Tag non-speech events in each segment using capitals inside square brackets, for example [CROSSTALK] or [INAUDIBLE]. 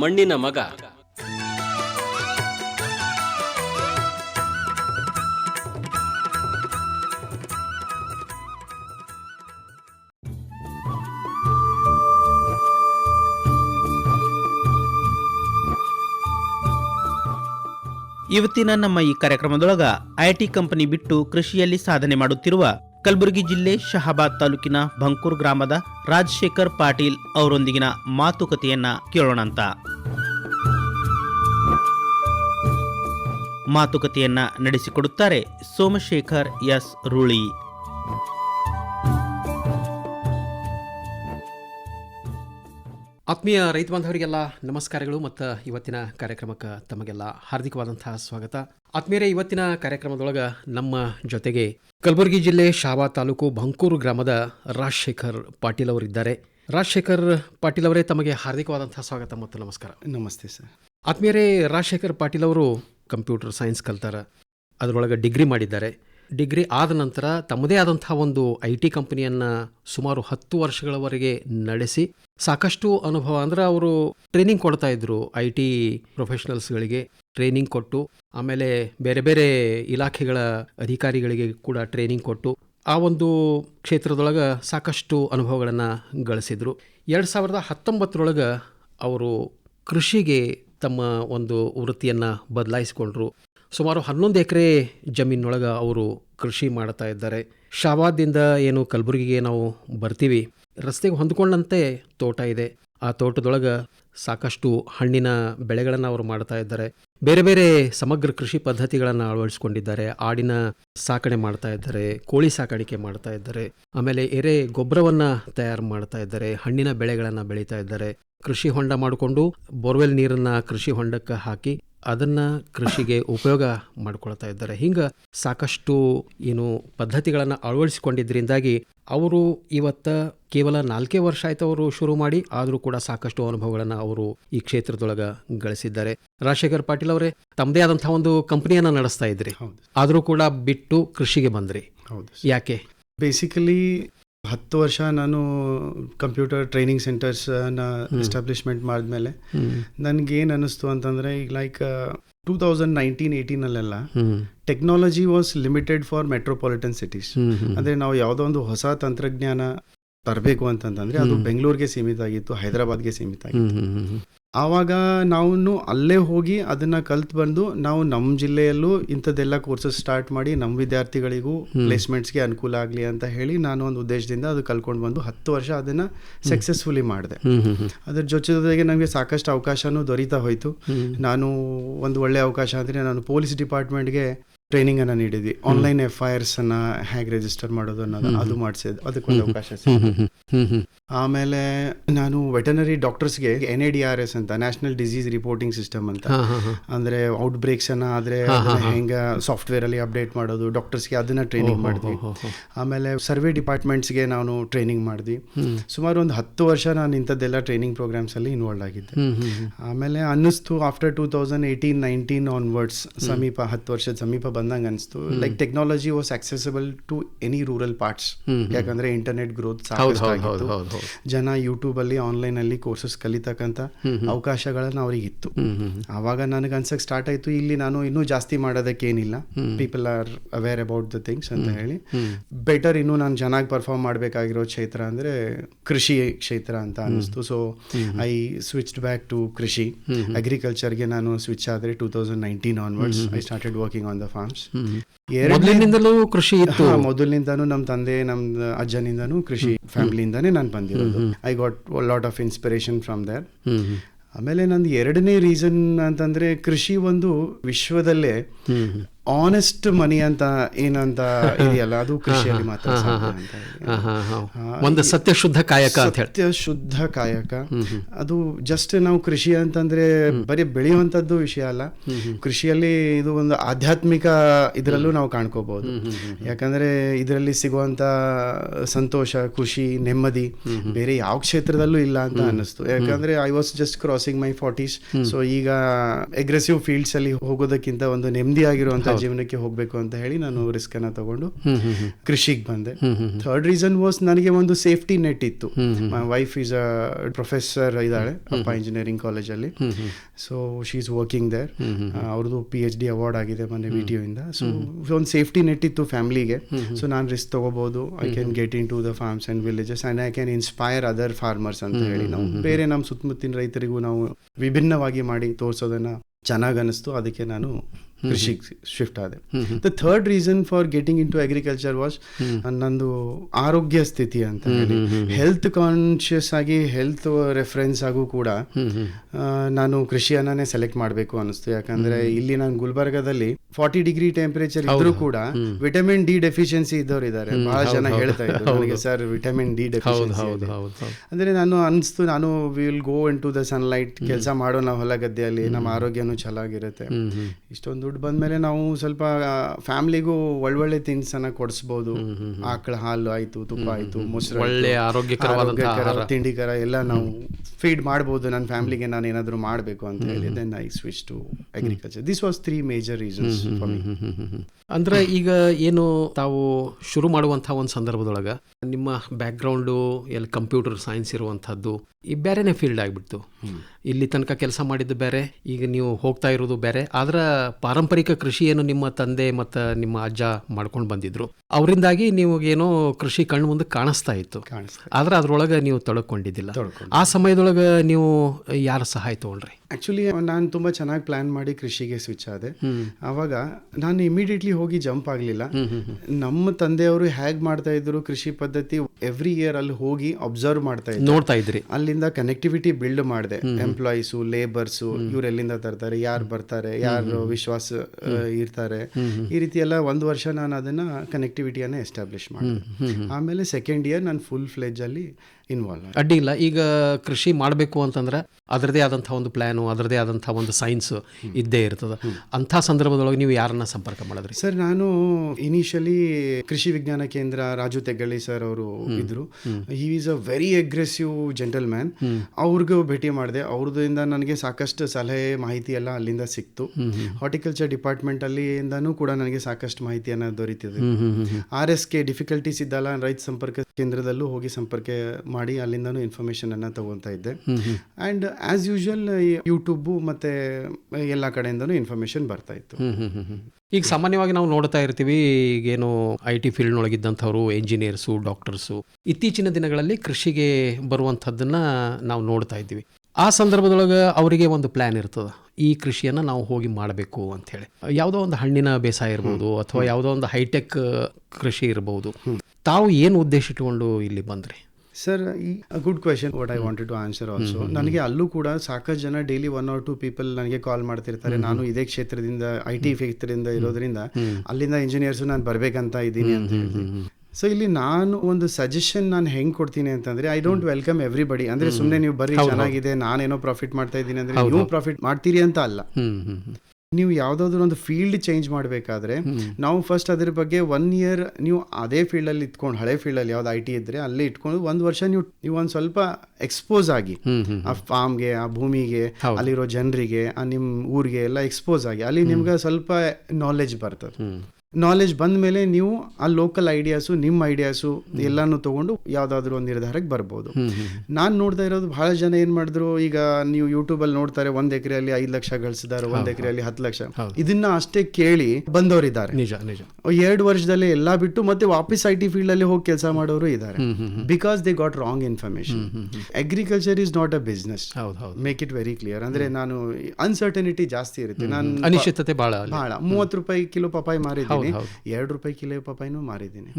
ಮಣ್ಣಿನ ಮಗ. ಇವತ್ತಿನ ನಮ್ಮ ಈ ಕಾರ್ಯಕ್ರಮದೊಳಗ ಐಟಿ ಕಂಪನಿ ಬಿಟ್ಟು ಕೃಷಿಯಲ್ಲಿ ಸಾಧನೆ ಮಾಡುತ್ತಿರುವ ಕಲಬುರಗಿ ಜಿಲ್ಲೆ ಶಹಾಬಾದ್ ತಾಲೂಕಿನ ಭಂಕೂರ್ ಗ್ರಾಮದ ರಾಜಶೇಖರ್ ಪಾಟೀಲ್ ಅವರೊಂದಿಗಿನ ಮಾತುಕತೆಯನ್ನ ಕೇಳೋಣಂತ. ಮಾತುಕತೆಯನ್ನ ನಡೆಸಿಕೊಡುತ್ತಾರೆ ಸೋಮಶೇಖರ್ ಎಸ್ ರೂಳಿ. ಆತ್ಮೀಯ ರೈತ ಬಾಂಧವರಿಗೆಲ್ಲ ನಮಸ್ಕಾರಗಳು ಮತ್ತು ಇವತ್ತಿನ ಕಾರ್ಯಕ್ರಮಕ್ಕೆ ತಮಗೆಲ್ಲ ಹಾರ್ದಿಕವಾದಂತಹ ಸ್ವಾಗತ. ಆತ್ಮೀಯರೇ ಇವತ್ತಿನ ಕಾರ್ಯಕ್ರಮದೊಳಗೆ ನಮ್ಮ ಜೊತೆಗೆ ಕಲಬುರಗಿ ಜಿಲ್ಲೆ ಶಾಬಾ ತಾಲೂಕು ಬಂಕೂರು ಗ್ರಾಮದ ರಾಜಶೇಖರ್ ಪಾಟೀಲ್ ಅವರಿದ್ದಾರೆ. ರಾಜಶೇಖರ್ ಪಾಟೀಲ್ ಅವರೇ ತಮಗೆ ಹಾರ್ದಿಕವಾದಂತಹ ಸ್ವಾಗತ ಮತ್ತು ನಮಸ್ಕಾರ. ನಮಸ್ತೆ ಸರ್. ಆತ್ಮೀಯರೇ ರಾಜಶೇಖರ್ ಪಾಟೀಲ್ ಅವರು ಕಂಪ್ಯೂಟರ್ ಸೈನ್ಸ್ ಕಲ್ತಾರೆ. ಅದರೊಳಗೆ ಡಿಗ್ರಿ ಮಾಡಿದ್ದಾರೆ. ಡಿಗ್ರಿ ಆದ ನಂತರ ತಮ್ಮದೇ ಆದಂಥ ಒಂದು ಐ ಟಿ ಕಂಪನಿಯನ್ನು ಸುಮಾರು ಹತ್ತು ವರ್ಷಗಳವರೆಗೆ ನಡೆಸಿ ಸಾಕಷ್ಟು ಅನುಭವ ಅಂದರೆ ಅವರು ಟ್ರೈನಿಂಗ್ ಕೊಡ್ತಾ ಇದ್ರು ಐ ಟಿ ಪ್ರೊಫೆಷನಲ್ಸ್ಗಳಿಗೆ. ಟ್ರೈನಿಂಗ್ ಕೊಟ್ಟು, ಆಮೇಲೆ ಬೇರೆ ಬೇರೆ ಇಲಾಖೆಗಳ ಅಧಿಕಾರಿಗಳಿಗೆ ಕೂಡ ಟ್ರೈನಿಂಗ್ ಕೊಟ್ಟು ಆ ಒಂದು ಕ್ಷೇತ್ರದೊಳಗೆ ಸಾಕಷ್ಟು ಅನುಭವಗಳನ್ನು ಗಳಿಸಿದರು. ಎರಡು ಸಾವಿರದ ಹತ್ತೊಂಬತ್ತರೊಳಗೆ ಅವರು ಕೃಷಿಗೆ ತಮ್ಮ ಒಂದು ವೃತ್ತಿಯನ್ನು ಬದಲಾಯಿಸಿಕೊಂಡ್ರು. ಸುಮಾರು ಹನ್ನೊಂದು ಎಕರೆ ಜಮೀನೊಳಗೆ ಅವರು ಕೃಷಿ ಮಾಡ್ತಾ ಇದ್ದಾರೆ. ಶಾಬಾದಿಂದ ಏನು ಕಲಬುರಗಿಗೆ ನಾವು ಬರ್ತೀವಿ. ರಸ್ತೆಗೆ ಹೊಂದ್ಕೊಂಡಂತೆ ತೋಟ ಇದೆ. ಆ ತೋಟದೊಳಗೆ ಸಾಕಷ್ಟು ಹಣ್ಣಿನ ಬೆಳೆಗಳನ್ನು ಅವರು ಮಾಡ್ತಾ ಇದ್ದಾರೆ. ಬೇರೆ ಬೇರೆ ಸಮಗ್ರ ಕೃಷಿ ಪದ್ಧತಿಗಳನ್ನು ಅಳವಡಿಸಿಕೊಂಡಿದ್ದಾರೆ. ಆಡಿನ ಸಾಕಣೆ ಮಾಡ್ತಾ ಇದ್ದಾರೆ. ಕೋಳಿ ಸಾಕಾಣಿಕೆ ಮಾಡ್ತಾ ಇದ್ದಾರೆ. ಆಮೇಲೆ ಎರೆ ಗೊಬ್ಬರವನ್ನು ತಯಾರು ಮಾಡ್ತಾ ಇದ್ದಾರೆ. ಹಣ್ಣಿನ ಬೆಳೆಗಳನ್ನು ಬೆಳೀತಾ ಇದ್ದಾರೆ. ಕೃಷಿ ಹೊಂಡ ಮಾಡಿಕೊಂಡು ಬೋರ್ವೆಲ್ ನೀರನ್ನು ಕೃಷಿ ಹೊಂಡಕ್ಕೆ ಹಾಕಿ ಅದನ್ನ ಕೃಷಿಗೆ ಉಪಯೋಗ ಮಾಡ್ಕೊಳ್ತಾ ಇದ್ದಾರೆ. ಹಿಂಗೆ ಸಾಕಷ್ಟು ಏನು ಪದ್ಧತಿಗಳನ್ನು ಅಳವಡಿಸಿಕೊಂಡಿದ್ದರಿಂದಾಗಿ ಅವರು ಇವತ್ತ ಕೇವಲ ನಾಲ್ಕೇ ವರ್ಷ ಆಯ್ತು ಅವರು ಶುರು ಮಾಡಿ ಆದರೂ ಕೂಡ ಸಾಕಷ್ಟು ಅನುಭವಗಳನ್ನು ಅವರು ಈ ಕ್ಷೇತ್ರದೊಳಗೆ ಗಳಿಸಿದ್ದಾರೆ. ರಾಜಶೇಖರ್ ಪಾಟೀಲ್ ಅವರೇ ತಮ್ಮದೇ ಆದಂತಹ ಒಂದು ಕಂಪನಿಯನ್ನ ನಡೆಸ್ತಾ ಇದ್ರಿ. ಆದರೂ ಕೂಡ ಬಿಟ್ಟು ಕೃಷಿಗೆ ಬಂದ್ರಿ. ಹೌದು ಯಾಕೆ? ಬೇಸಿಕಲಿ ಹತ್ತು ವರ್ಷ ನಾನು ಕಂಪ್ಯೂಟರ್ ಟ್ರೈನಿಂಗ್ ಸೆಂಟರ್ಸ್ನ ಎಸ್ಟಾಬ್ಲಿಷ್ಮೆಂಟ್ ಮಾಡಿದ್ಮೇಲೆ ನನಗೆ ಏನು ಅನ್ನಿಸ್ತು ಅಂತಂದ್ರೆ ಈಗ like two thousand nineteen ಏಯ್ಟೀನಲ್ಲೆಲ್ಲ technology was limited for metropolitan cities ಅಂದ್ರೆ ನಾವು ಯಾವುದೋ ಒಂದು ಹೊಸ ತಂತ್ರಜ್ಞಾನ ತರಬೇಕು ಅಂತಂದ್ರೆ ಅದು ಬೆಂಗಳೂರಿಗೆ ಸೀಮಿತ ಆಗಿತ್ತು ಹೈದರಾಬಾದ್ಗೆ ಸೀಮಿತ ಆಗಿತ್ತು. ಆವಾಗ ನಾವು ಅಲ್ಲೇ ಹೋಗಿ ಅದನ್ನ ಕಲ್ತು ಬಂದು ನಾವು ನಮ್ಮ ಜಿಲ್ಲೆಯಲ್ಲೂ ಇಂಥದ್ದೆಲ್ಲ ಕೋರ್ಸಸ್ ಸ್ಟಾರ್ಟ್ ಮಾಡಿ ನಮ್ಮ ವಿದ್ಯಾರ್ಥಿಗಳಿಗೂ ಪ್ಲೇಸ್ಮೆಂಟ್ಸ್ಗೆ ಅನುಕೂಲ ಆಗಲಿ ಅಂತ ಹೇಳಿ ನಾನು ಒಂದು ಉದ್ದೇಶದಿಂದ ಅದು ಕಲ್ಕೊಂಡು ಬಂದು ಹತ್ತು ವರ್ಷ ಅದನ್ನು ಸಕ್ಸಸ್ಫುಲಿ ಮಾಡಿದೆ. ಅದ್ರ ಜೊತೆ ಜೊತೆಗೆ ನನಗೆ ಸಾಕಷ್ಟು ಅವಕಾಶನೂ ದೊರೀತಾ ಹೋಯಿತು. ನಾನು ಒಂದು ಒಳ್ಳೆ ಅವಕಾಶ ಅಂದರೆ ನಾನು ಪೊಲೀಸ್ ಡಿಪಾರ್ಟ್ಮೆಂಟ್ಗೆ ಟ್ರೈನಿಂಗ್ ಅನ್ನ ನೀಡಿದ್ವಿ ಆನ್ಲೈನ್ ಎಫ್ ಐ ಆರ್ಸ್ ಅನ್ನ ಹೇಗೆ ರಿಜಿಸ್ಟರ್ ಮಾಡೋದು ಅನ್ನೋದು ಅದು ಮಾಡಿಸಿದ್ದು ಅದಕ್ಕೊಂದು ಅವಕಾಶ. ಆಮೇಲೆ ನಾನು veterinary ಡಾಕ್ಟರ್ಸ್ಗೆ N A D R S ಅಂತ ನ್ಯಾಷನಲ್ ಡಿಸೀಸ್ ರಿಪೋರ್ಟಿಂಗ್ ಸಿಸ್ಟಮ್ ಅಂತ. ಅಂದ್ರೆ ಔಟ್ ಬ್ರೇಕ್ಸ್ ಅನ್ನ ಆದ್ರೆ ಹೆಂಗ ಸಾಫ್ಟ್ವೇರ್ ಅಲ್ಲಿ ಅಪ್ಡೇಟ್ ಮಾಡೋದು ಡಾಕ್ಟರ್ಸ್ಗೆ ಅದನ್ನ ಟ್ರೈನಿಂಗ್ ಮಾಡಿದ್ವಿ. ಆಮೇಲೆ ಸರ್ವೆ ಡಿಪಾರ್ಟ್ಮೆಂಟ್ಸ್ಗೆ ನಾನು ಟ್ರೈನಿಂಗ್ ಮಾಡಿದ್ವಿ. ಸುಮಾರು ಒಂದು ಹತ್ತು ವರ್ಷ ನಾನು ಇಂಥದ್ದೆಲ್ಲ ಟ್ರೈನಿಂಗ್ ಪ್ರೋಗ್ರಾಮ್ಸ್ ಅಲ್ಲಿ ಇನ್ವಾಲ್ವ್ ಆಗಿದ್ದೆ. ಆಮೇಲೆ ಅನ್ನಿಸ್ತು after two thousand eighteen nineteen onwards ಸಮೀಪ ಹತ್ತು ವರ್ಷದ ಸಮೀಪ ಬಂದಂಗೆ ಅನಿಸ್ತು like technology was accessible to any rural parts ಯಾಕಂದ್ರೆ ಇಂಟರ್ನೆಟ್ ಗ್ರೋತ್ ಸಾಕಷ್ಟು ಜನ ಯೂಟ್ಯೂಬ್ ಅಲ್ಲಿ ಆನ್ಲೈನ್ ಅಲ್ಲಿ ಕೋರ್ಸಸ್ ಕಲಿತಕ್ಕಂಥ ಅವಕಾಶಗಳನ್ನ ಅವ್ರಿಗೆ ಇತ್ತು. ಆವಾಗ ನನಗೆ ಅನ್ಸಕ್ ಸ್ಟಾರ್ಟ್ ಆಯ್ತು ಇಲ್ಲಿ ನಾನು ಇನ್ನೂ ಜಾಸ್ತಿ ಮಾಡೋದಕ್ಕೆ ಏನಿಲ್ಲ. People are aware about the things ಅಂತ ಹೇಳಿ. ಬೆಟರ್ ಇನ್ನು ನಾನು ಚೆನ್ನಾಗಿ ಪರ್ಫಾರ್ಮ್ ಮಾಡಬೇಕಾಗಿರೋ ಕ್ಷೇತ್ರ ಅಂದ್ರೆ ಕೃಷಿ ಕ್ಷೇತ್ರ ಅಂತ ಅನಿಸ್ತು. So I switched back to ಕೃಷಿ. ಅಗ್ರಿಕಲ್ಚರ್ಗೆ ನಾನು ಸ್ವಿಚ್ ಆದ್ರೆ two thousand nineteen onwards I started working on the farms ಮೊದಲಿನಿಂದಲೂ ಕೃಷಿ ಇತ್ತು. ಮೊದಲಿನಿಂದಾನು ನಮ್ಮ ತಂದೆ ನಮ್ಮ ಅಜ್ಜನಿಂದನು ಕೃಷಿ ಫ್ಯಾಮಿಲಿಯಿಂದಾನೇ ನಾನು ಬಂದಿರೋದು. I got lot of inspiration from there. ಆಮೇಲೆ ನಂದು ಎರಡನೇ ರೀಸನ್ ಅಂತಂದ್ರೆ ಕೃಷಿ ಒಂದು ವಿಶ್ವದಲ್ಲೇ. ಆನೆಸ್ಟ್ ಮನಿ ಅಂತ ಏನಂತ [LAUGHS] ಇದೆಯಲ್ಲ ಅದು ಕೃಷಿಯಲ್ಲಿ ಮಾತ್ರ. ಒಂದು ಸತ್ಯ ಶುದ್ಧ ಕಾಯಕ ಸತ್ಯ ಶುದ್ಧ ಕಾಯಕ. ಅದು ಜಸ್ಟ್ ನಾವು ಕೃಷಿ ಅಂತಂದ್ರೆ ಬರೀ ಬೆಳೆಯುವಂತದ್ದು ವಿಷಯ ಅಲ್ಲ. ಕೃಷಿಯಲ್ಲಿ ಇದು ಒಂದು ಆಧ್ಯಾತ್ಮಿಕ ಇದರಲ್ಲೂ ನಾವು ಕಾಣ್ಕೋಬಹುದು ಯಾಕಂದ್ರೆ ಇದರಲ್ಲಿ ಸಿಗುವಂತ ಸಂತೋಷ ಖುಷಿ ನೆಮ್ಮದಿ ಬೇರೆ ಯಾವ ಕ್ಷೇತ್ರದಲ್ಲೂ ಇಲ್ಲ ಅಂತ ಅನ್ನಿಸ್ತು. ಯಾಕಂದ್ರೆ I was just crossing my forties so ಈಗ ಅಗ್ರೆಸಿವ್ ಫೀಲ್ಡ್ಸ್ ಅಲ್ಲಿ ಹೋಗೋದಕ್ಕಿಂತ ಒಂದು ನೆಮ್ಮದಿಯಾಗಿರುವಂತ ಜೀವನಕ್ಕೆ ಹೋಗ್ಬೇಕು ಅಂತ ಹೇಳಿ ನಾನು ರಿಸ್ಕ್ ಅನ್ನ ತಗೊಂಡು ಕೃಷಿಗೆ ಬಂದೆ. ಥರ್ಡ್ ರೀಸನ್ ವಾಸ್ ನನಗೆ ಒಂದು ಸೇಫ್ಟಿ ನೆಟ್ ಇತ್ತು. My wife is a professor ಇದ್ದಾಳೆ ಅಪ್ಪ ಇಂಜಿನಿಯರಿಂಗ್ ಕಾಲೇಜಲ್ಲಿ. So she is working there. ಅವ್ರದ್ದು ಪಿ ಎಚ್ ಡಿ ಅವಾರ್ಡ್ ಆಗಿದೆ ಮೊನ್ನೆ ವಿ ಟಿ ಇಂದ ಸೊ ಒಂದು ಸೇಫ್ಟಿ ನೆಟ್ ಇತ್ತು ಫ್ಯಾಮಿಲಿಗೆ ಸೊ ನಾನು ರಿಸ್ಕ್ ತಗೋಬಹುದು I can get into the farms and villages and I can inspire other farmers ಅಂತ ಹೇಳಿ ನಾವು ಬೇರೆ ನಮ್ಮ ಸುತ್ತಮುತ್ತಿನ ರೈತರಿಗೂ ನಾವು ವಿಭಿನ್ನವಾಗಿ ಮಾಡಿ ತೋರಿಸೋದನ್ನ ಚೆನ್ನಾಗಿ ಅನಿಸ್ತು. ಅದಕ್ಕೆ ನಾನು ಕೃಷಿಗೆ ಶಿಫ್ಟ್ ಆದೆ. The third reason for getting into agriculture was ನಂದು ಆರೋಗ್ಯ ಸ್ಥಿತಿ ಅಂತ ಹೇಳಿ. ಹೆಲ್ತ್ ಕಾನ್ಶಿಯಸ್ ಆಗಿ ಹೆಲ್ತ್ ರೆಫರೆನ್ಸ್ ಆಗು ಕೂಡ ನಾನು ಕೃಷಿಯನ್ನೇ ಸೆಲೆಕ್ಟ್ ಮಾಡಬೇಕು ಅನಿಸ್ತು. ಯಾಕಂದ್ರೆ ಇಲ್ಲಿ ನಾನು ಗುಲ್ಬರ್ಗದಲ್ಲಿ ಫಾರ್ಟಿ ಡಿಗ್ರಿ ಟೆಂಪರೇಚರ್ ಇದ್ರೂ ಕೂಡ ವಿಟಮಿನ್ ಡಿ ಡೆಫಿಷಿಯನ್ಸಿ ಇದ್ದವ್ರು ಇದ್ದಾರೆ. ಬಹಳ ಜನ ಹೇಳ್ತಾ ಇದ್ದಾರೆ ನನಗೆ ಸರ್ ವಿಟಮಿನ್ ಡಿ ಡೆಫಿಷಿಯನ್ಸಿ ಅಂದ್ರೆ ನಾನು ಅನಿಸ್ತು ನಾನು will go into the sunlight ಕೆಲಸ ಮಾಡೋ ನಾವು ಹೊಲ ಗದ್ದೆಯಲ್ಲಿ ನಮ್ಮ ಆರೋಗ್ಯನೂ ಚೆನ್ನಾಗಿರುತ್ತೆ. ಇಷ್ಟೊಂದು ದುಡ್ಡು ಬಂದಮೇಲೆ ನಾವು ಸ್ವಲ್ಪ ಫ್ಯಾಮಿಲಿಗೂ ಒಳ್ಳೊಳ್ಳೆ ತಿನಿಸನ್ನ ಕೊಡಿಸ್ಬೋದು. ಆಕಳ ಹಾಲು ಆಯ್ತು ತುಪ್ಪ ಆಯ್ತು ಮೊಸರು ಒಳ್ಳೆ ಆರೋಗ್ಯಕರ. ತಿಂಡಿಕರ ಎಲ್ಲ ನಾವು ಫೀಡ್ ಮಾಡ್ಬೋದು. ನನ್ನ ಫ್ಯಾಮಿಲಿಗೆ ನಾನು ಏನಾದರೂ ಮಾಡಬೇಕು ಅಂತ ಹೇಳಿ then I switch to agriculture this was three major reasons. ಅಂದ್ರೆ ಈಗ ಏನು ತಾವು ಶುರು ಮಾಡುವಂತಹ ಒಂದು ಸಂದರ್ಭದೊಳಗೆ ನಿಮ್ಮ ಬ್ಯಾಕ್ಗ್ರೌಂಡು ಎಲ್ಲಿ ಕಂಪ್ಯೂಟರ್ ಸೈನ್ಸ್ ಇರುವಂತಹದ್ದು ಈ ಬೇರೆನೇ ಫೀಲ್ಡ್ ಆಗಿಬಿಡ್ತು. ಇಲ್ಲಿ ತನಕ ಕೆಲಸ ಮಾಡಿದ್ದು ಬೇರೆ ಈಗ ನೀವು ಹೋಗ್ತಾ ಇರೋದು ಬೇರೆ. ಆದ್ರೆ ಪಾರಂಪರಿಕ ಕೃಷಿಯನ್ನು ಏನು ನಿಮ್ಮ ತಂದೆ ಮತ್ತು ನಿಮ್ಮ ಅಜ್ಜ ಮಾಡ್ಕೊಂಡು ಬಂದಿದ್ರು. ಅವರಿಂದಾಗಿ ನಿಮಗೇನೋ ಕೃಷಿ ಕಣ್ಣು ಮುಂದೆ ಕಾಣಿಸ್ತಾ ಇತ್ತು. ಆದ್ರೆ ಅದರೊಳಗೆ ನೀವು ತೊಡಕೊಂಡಿದ್ದಿಲ್ಲ ಆ ಸಮಯದೊಳಗೆ ನೀವು ಯಾರ ಸಹಾಯ ತೊಗೊಂಡ್ರಿ? ಆಕ್ಚುಲಿ ನಾನು ತುಂಬಾ ಚೆನ್ನಾಗಿ ಪ್ಲಾನ್ ಮಾಡಿ ಕೃಷಿಗೆ ಸ್ವಿಚ್ ಆದೆ. ಆವಾಗ ನಾನು ಇಮಿಡಿಯೇಟ್ಲಿ ಹೋಗಿ ಜಂಪ್ ಆಗಲಿಲ್ಲ. ನಮ್ಮ ತಂದೆಯವರು ಹೇಗೆ ಮಾಡ್ತಾ ಇದ್ರು ಕೃಷಿ ಪದ್ಧತಿ ಎವ್ರಿ ಇಯರ್ ಅಲ್ಲಿ ಹೋಗಿ ಅಬ್ಸರ್ವ್ ಮಾಡ್ತಾ ಇದ್ರು ನೋಡ್ತಾ ಇದ್ರಿ. ಅಲ್ಲಿಂದ ಕನೆಕ್ಟಿವಿಟಿ ಬಿಲ್ಡ್ ಮಾಡಿದೆ. ಎಂಪ್ಲಾಯೀಸು ಲೇಬರ್ಸು ಇವ್ರು ಎಲ್ಲಿಂದ ತರ್ತಾರೆ ಯಾರು ಬರ್ತಾರೆ ಯಾರು ವಿಶ್ವಾಸ ಇರ್ತಾರೆ. ಈ ರೀತಿ ಎಲ್ಲ ಒಂದು ವರ್ಷ ನಾನು ಅದನ್ನ ಕನೆಕ್ಟಿವಿಟಿಯನ್ನು ಎಸ್ಟಾಬ್ಲಿಷ್ ಮಾಡಿ ಆಮೇಲೆ ಸೆಕೆಂಡ್ ಇಯರ್ ನಾನು ಫುಲ್ ಫ್ಲೆಜ್ ಅಲ್ಲಿ ಇನ್ವಾಲ್ವ್ ಅಡ್ಡಿ ಇಲ್ಲ ಈಗ ಕೃಷಿ ಮಾಡಬೇಕು ಅಂತಂದ್ರೆ ಅದರದೇ ಆದಂಥ ಒಂದು ಪ್ಲ್ಯಾನು ಅದರದೇ ಆದಂಥ ಒಂದು ಸೈನ್ಸ್ ಇದ್ದೇ ಇರ್ತದೆ. ಅಂಥ ಸಂದರ್ಭದೊಳಗೆ ನೀವು ಯಾರನ್ನ ಸಂಪರ್ಕ ಮಾಡಿದ್ರಿ? ಸರ್ ನಾನು ಇನಿಷಿಯಲಿ ಕೃಷಿ ವಿಜ್ಞಾನ ಕೇಂದ್ರ ರಾಜು ತೆಗಳ್ಳಿ ಸರ್ ಅವರು ಇದ್ರು. He is a very aggressive gentleman ಅವ್ರಿಗೂ ಭೇಟಿ ಮಾಡಿದೆ. ಅವ್ರದಿಂದ ನನಗೆ ಸಾಕಷ್ಟು ಸಲಹೆ ಮಾಹಿತಿ ಎಲ್ಲ ಅಲ್ಲಿಂದ ಸಿಕ್ತು. ಹಾರ್ಟಿಕಲ್ಚರ್ ಡಿಪಾರ್ಟ್ಮೆಂಟ್ ಅಲ್ಲಿಂದನೂ ಕೂಡ ನನಗೆ ಸಾಕಷ್ಟು ಮಾಹಿತಿಯನ್ನು ದೊರೀತಿದೆ. ಆರ್ ಎಸ್ ಕೆ ಡಿಫಿಕಲ್ಟೀಸ್ ಇದ್ದಲ್ಲ ರೈತ ಸಂಪರ್ಕ ಕೇಂದ್ರದಲ್ಲೂ ಹೋಗಿ ಸಂಪರ್ಕ ಮಾಡಿ ಅಲ್ಲಿಂದನೂ ಇನ್ಫಾರ್ಮೇಶನ್ ಅನ್ನ ತಗೊತಾ ಇದ್ದೆ. ಅಂಡ್ ಆಸ್ ಯೂಶುವಲ್ ಯೂಟ್ಯೂಬು ಮತ್ತು ಎಲ್ಲ ಕಡೆಯಿಂದನೂ ಇನ್ಫಾರ್ಮೇಷನ್ ಬರ್ತಾ ಇತ್ತು. ಈಗ ಸಾಮಾನ್ಯವಾಗಿ ನಾವು ನೋಡ್ತಾ ಇರ್ತೀವಿ ಈಗೇನು ಐ ಟಿ ಫೀಲ್ಡ್ನೊಳಗಿದ್ದಂಥವ್ರು ಎಂಜಿನಿಯರ್ಸು ಡಾಕ್ಟರ್ಸು ಇತ್ತೀಚಿನ ದಿನಗಳಲ್ಲಿ ಕೃಷಿಗೆ ಬರುವಂಥದ್ದನ್ನು ನಾವು ನೋಡ್ತಾ ಇದ್ದೀವಿ. ಆ ಸಂದರ್ಭದೊಳಗೆ ಅವರಿಗೆ ಒಂದು ಪ್ಲ್ಯಾನ್ ಇರ್ತದೆ. ಈ ಕೃಷಿಯನ್ನು ನಾವು ಹೋಗಿ ಮಾಡಬೇಕು ಅಂಥೇಳಿ. ಯಾವುದೋ ಒಂದು ಹಣ್ಣಿನ ಬೇಸಾಯ ಇರ್ಬೋದು ಅಥವಾ ಯಾವುದೋ ಒಂದು ಹೈಟೆಕ್ ಕೃಷಿ ಇರ್ಬೋದು. ತಾವು ಏನು ಉದ್ದೇಶ ಇಟ್ಕೊಂಡು ಇಲ್ಲಿ ಬಂದ್ರಿ? ಸರ್ ಈ good question what I wanted to answer also ನನಗೆ ಅಲ್ಲೂ ಕೂಡ ಸಾಕಷ್ಟು ಜನ daily one or two people ನನಗೆ ಕಾಲ್ ಮಾಡ್ತಿರ್ತಾರೆ. ನಾನು ಇದೇ ಕ್ಷೇತ್ರದಿಂದ ಐ ಟಿ ಕ್ಷೇತ್ರದಿಂದ ಇರೋದ್ರಿಂದ ಅಲ್ಲಿಂದ ಇಂಜಿನಿಯರ್ಸ್ ನಾನು ಬರಬೇಕಂತ ಇದ್ದೀನಿ ಅಂತ ಹೇಳಿ ಸೊ ಇಲ್ಲಿ ನಾನು ಒಂದು ಸಜೆಷನ್ ನಾನು ಹೆಂಗ್ ಕೊಡ್ತೀನಿ ಅಂತಂದ್ರೆ ಐ ಡೋಂಟ್ ವೆಲ್ಕಮ್ ಎವ್ರಿಬಡಿ ಅಂದ್ರೆ ಸುಮ್ಮನೆ ನೀವು ಬರ್ರಿ ಚೆನ್ನಾಗಿದೆ ನಾನೇನೋ ಪ್ರಾಫಿಟ್ ಮಾಡ್ತಾ ಇದ್ದೀನಿ ಅಂದ್ರೆ ನೀವು ಪ್ರಾಫಿಟ್ ಮಾಡ್ತೀರಿ ಅಂತ ಅಲ್ಲ. ನೀವು ಯಾವುದಾದ್ರೂ ಒಂದು ಫೀಲ್ಡ್ ಚೇಂಜ್ ಮಾಡಬೇಕಾದ್ರೆ ನಾವು ಫಸ್ಟ್ ಅದ್ರ ಬಗ್ಗೆ ಒನ್ ಇಯರ್ ನೀವು ಅದೇ ಫೀಲ್ಡಲ್ಲಿ ಇಟ್ಕೊಂಡು ಹಳೆ ಫೀಲ್ಡಲ್ಲಿ ಯಾವ್ದು ಐ ಟಿ ಇದ್ರೆ ಅಲ್ಲೇ ಇಟ್ಕೊಂಡು ಒಂದು ವರ್ಷ ನೀವು ನೀವು ಒಂದು ಸ್ವಲ್ಪ ಎಕ್ಸ್ಪೋಸ್ ಆಗಿ. ಆ ಫಾರ್ಮ್ಗೆ ಆ ಭೂಮಿಗೆ. ಅಲ್ಲಿರೋ ಜನರಿಗೆ ಆ ನಿಮ್ಮ ಊರಿಗೆ ಎಲ್ಲ ಎಕ್ಸ್ಪೋಸ್ ಆಗಿ. ಅಲ್ಲಿ ನಿಮ್ಗೆ ಸ್ವಲ್ಪ ನಾಲೆಜ್ ಬರ್ತದೆ. ನಾಲೆಜ್ ಬಂದ ಮೇಲೆ ನೀವು ಆ ಲೋಕಲ್ ಐಡಿಯಾಸು ನಿಮ್ಮ ಐಡಿಯಾಸು ಎಲ್ಲಾನು ತಗೊಂಡು ಯಾವ್ದಾದ್ರು ಒಂದು ನಿರ್ಧಾರಕ್ಕೆ ಬರ್ಬೋದು. ನಾನು ನೋಡ್ತಾ ಇರೋದು ಬಹಳ ಜನ ಏನ್ ಮಾಡಿದ್ರು ಈಗ ನೀವು ಯೂಟ್ಯೂಬಲ್ಲಿ ನೋಡ್ತಾರೆ ಒಂದ್ ಎಕರೆಯಲ್ಲಿ ಐದು ಲಕ್ಷ ಗಳಿಸಿದಾರೆ ಒಂದ್ ಎಕರೆಯಲ್ಲಿ ಹತ್ತು ಲಕ್ಷ. ಇದನ್ನ ಅಷ್ಟೇ ಕೇಳಿ ಬಂದವರಿದ್ದಾರೆ. ನಿಜ ನಿಜ. ಎರಡು ವರ್ಷದಲ್ಲಿ ಎಲ್ಲಾ ಬಿಟ್ಟು ಮತ್ತೆ ವಾಪಸ್ ಐ ಟಿ ಫೀಲ್ಡ್ ಅಲ್ಲಿ ಹೋಗಿ ಕೆಲಸ ಮಾಡೋರು ಇದ್ದಾರೆ. Because they got wrong information agriculture is not a business make it very clear ಅಂದ್ರೆ ನಾನು ಅನ್ಸರ್ಟನಿಟಿ ಜಾಸ್ತಿ ಇರುತ್ತೆ. ನಾನು ಅನಿಶ್ಚಿತತೆ ಬಹಳ ಬಹಳ. ಮೂವತ್ತು ರೂಪಾಯಿ ಕಿಲೋ ಪಪಾಯಿ ಮಾರಿದ್ದೀನಿ. ಎರಡು ರೂಪಾಯಿ ಕಿಲೋ ಪಪ್ಪಾಯಿನೂ ಮಾರಿದ್ದೀನಿ.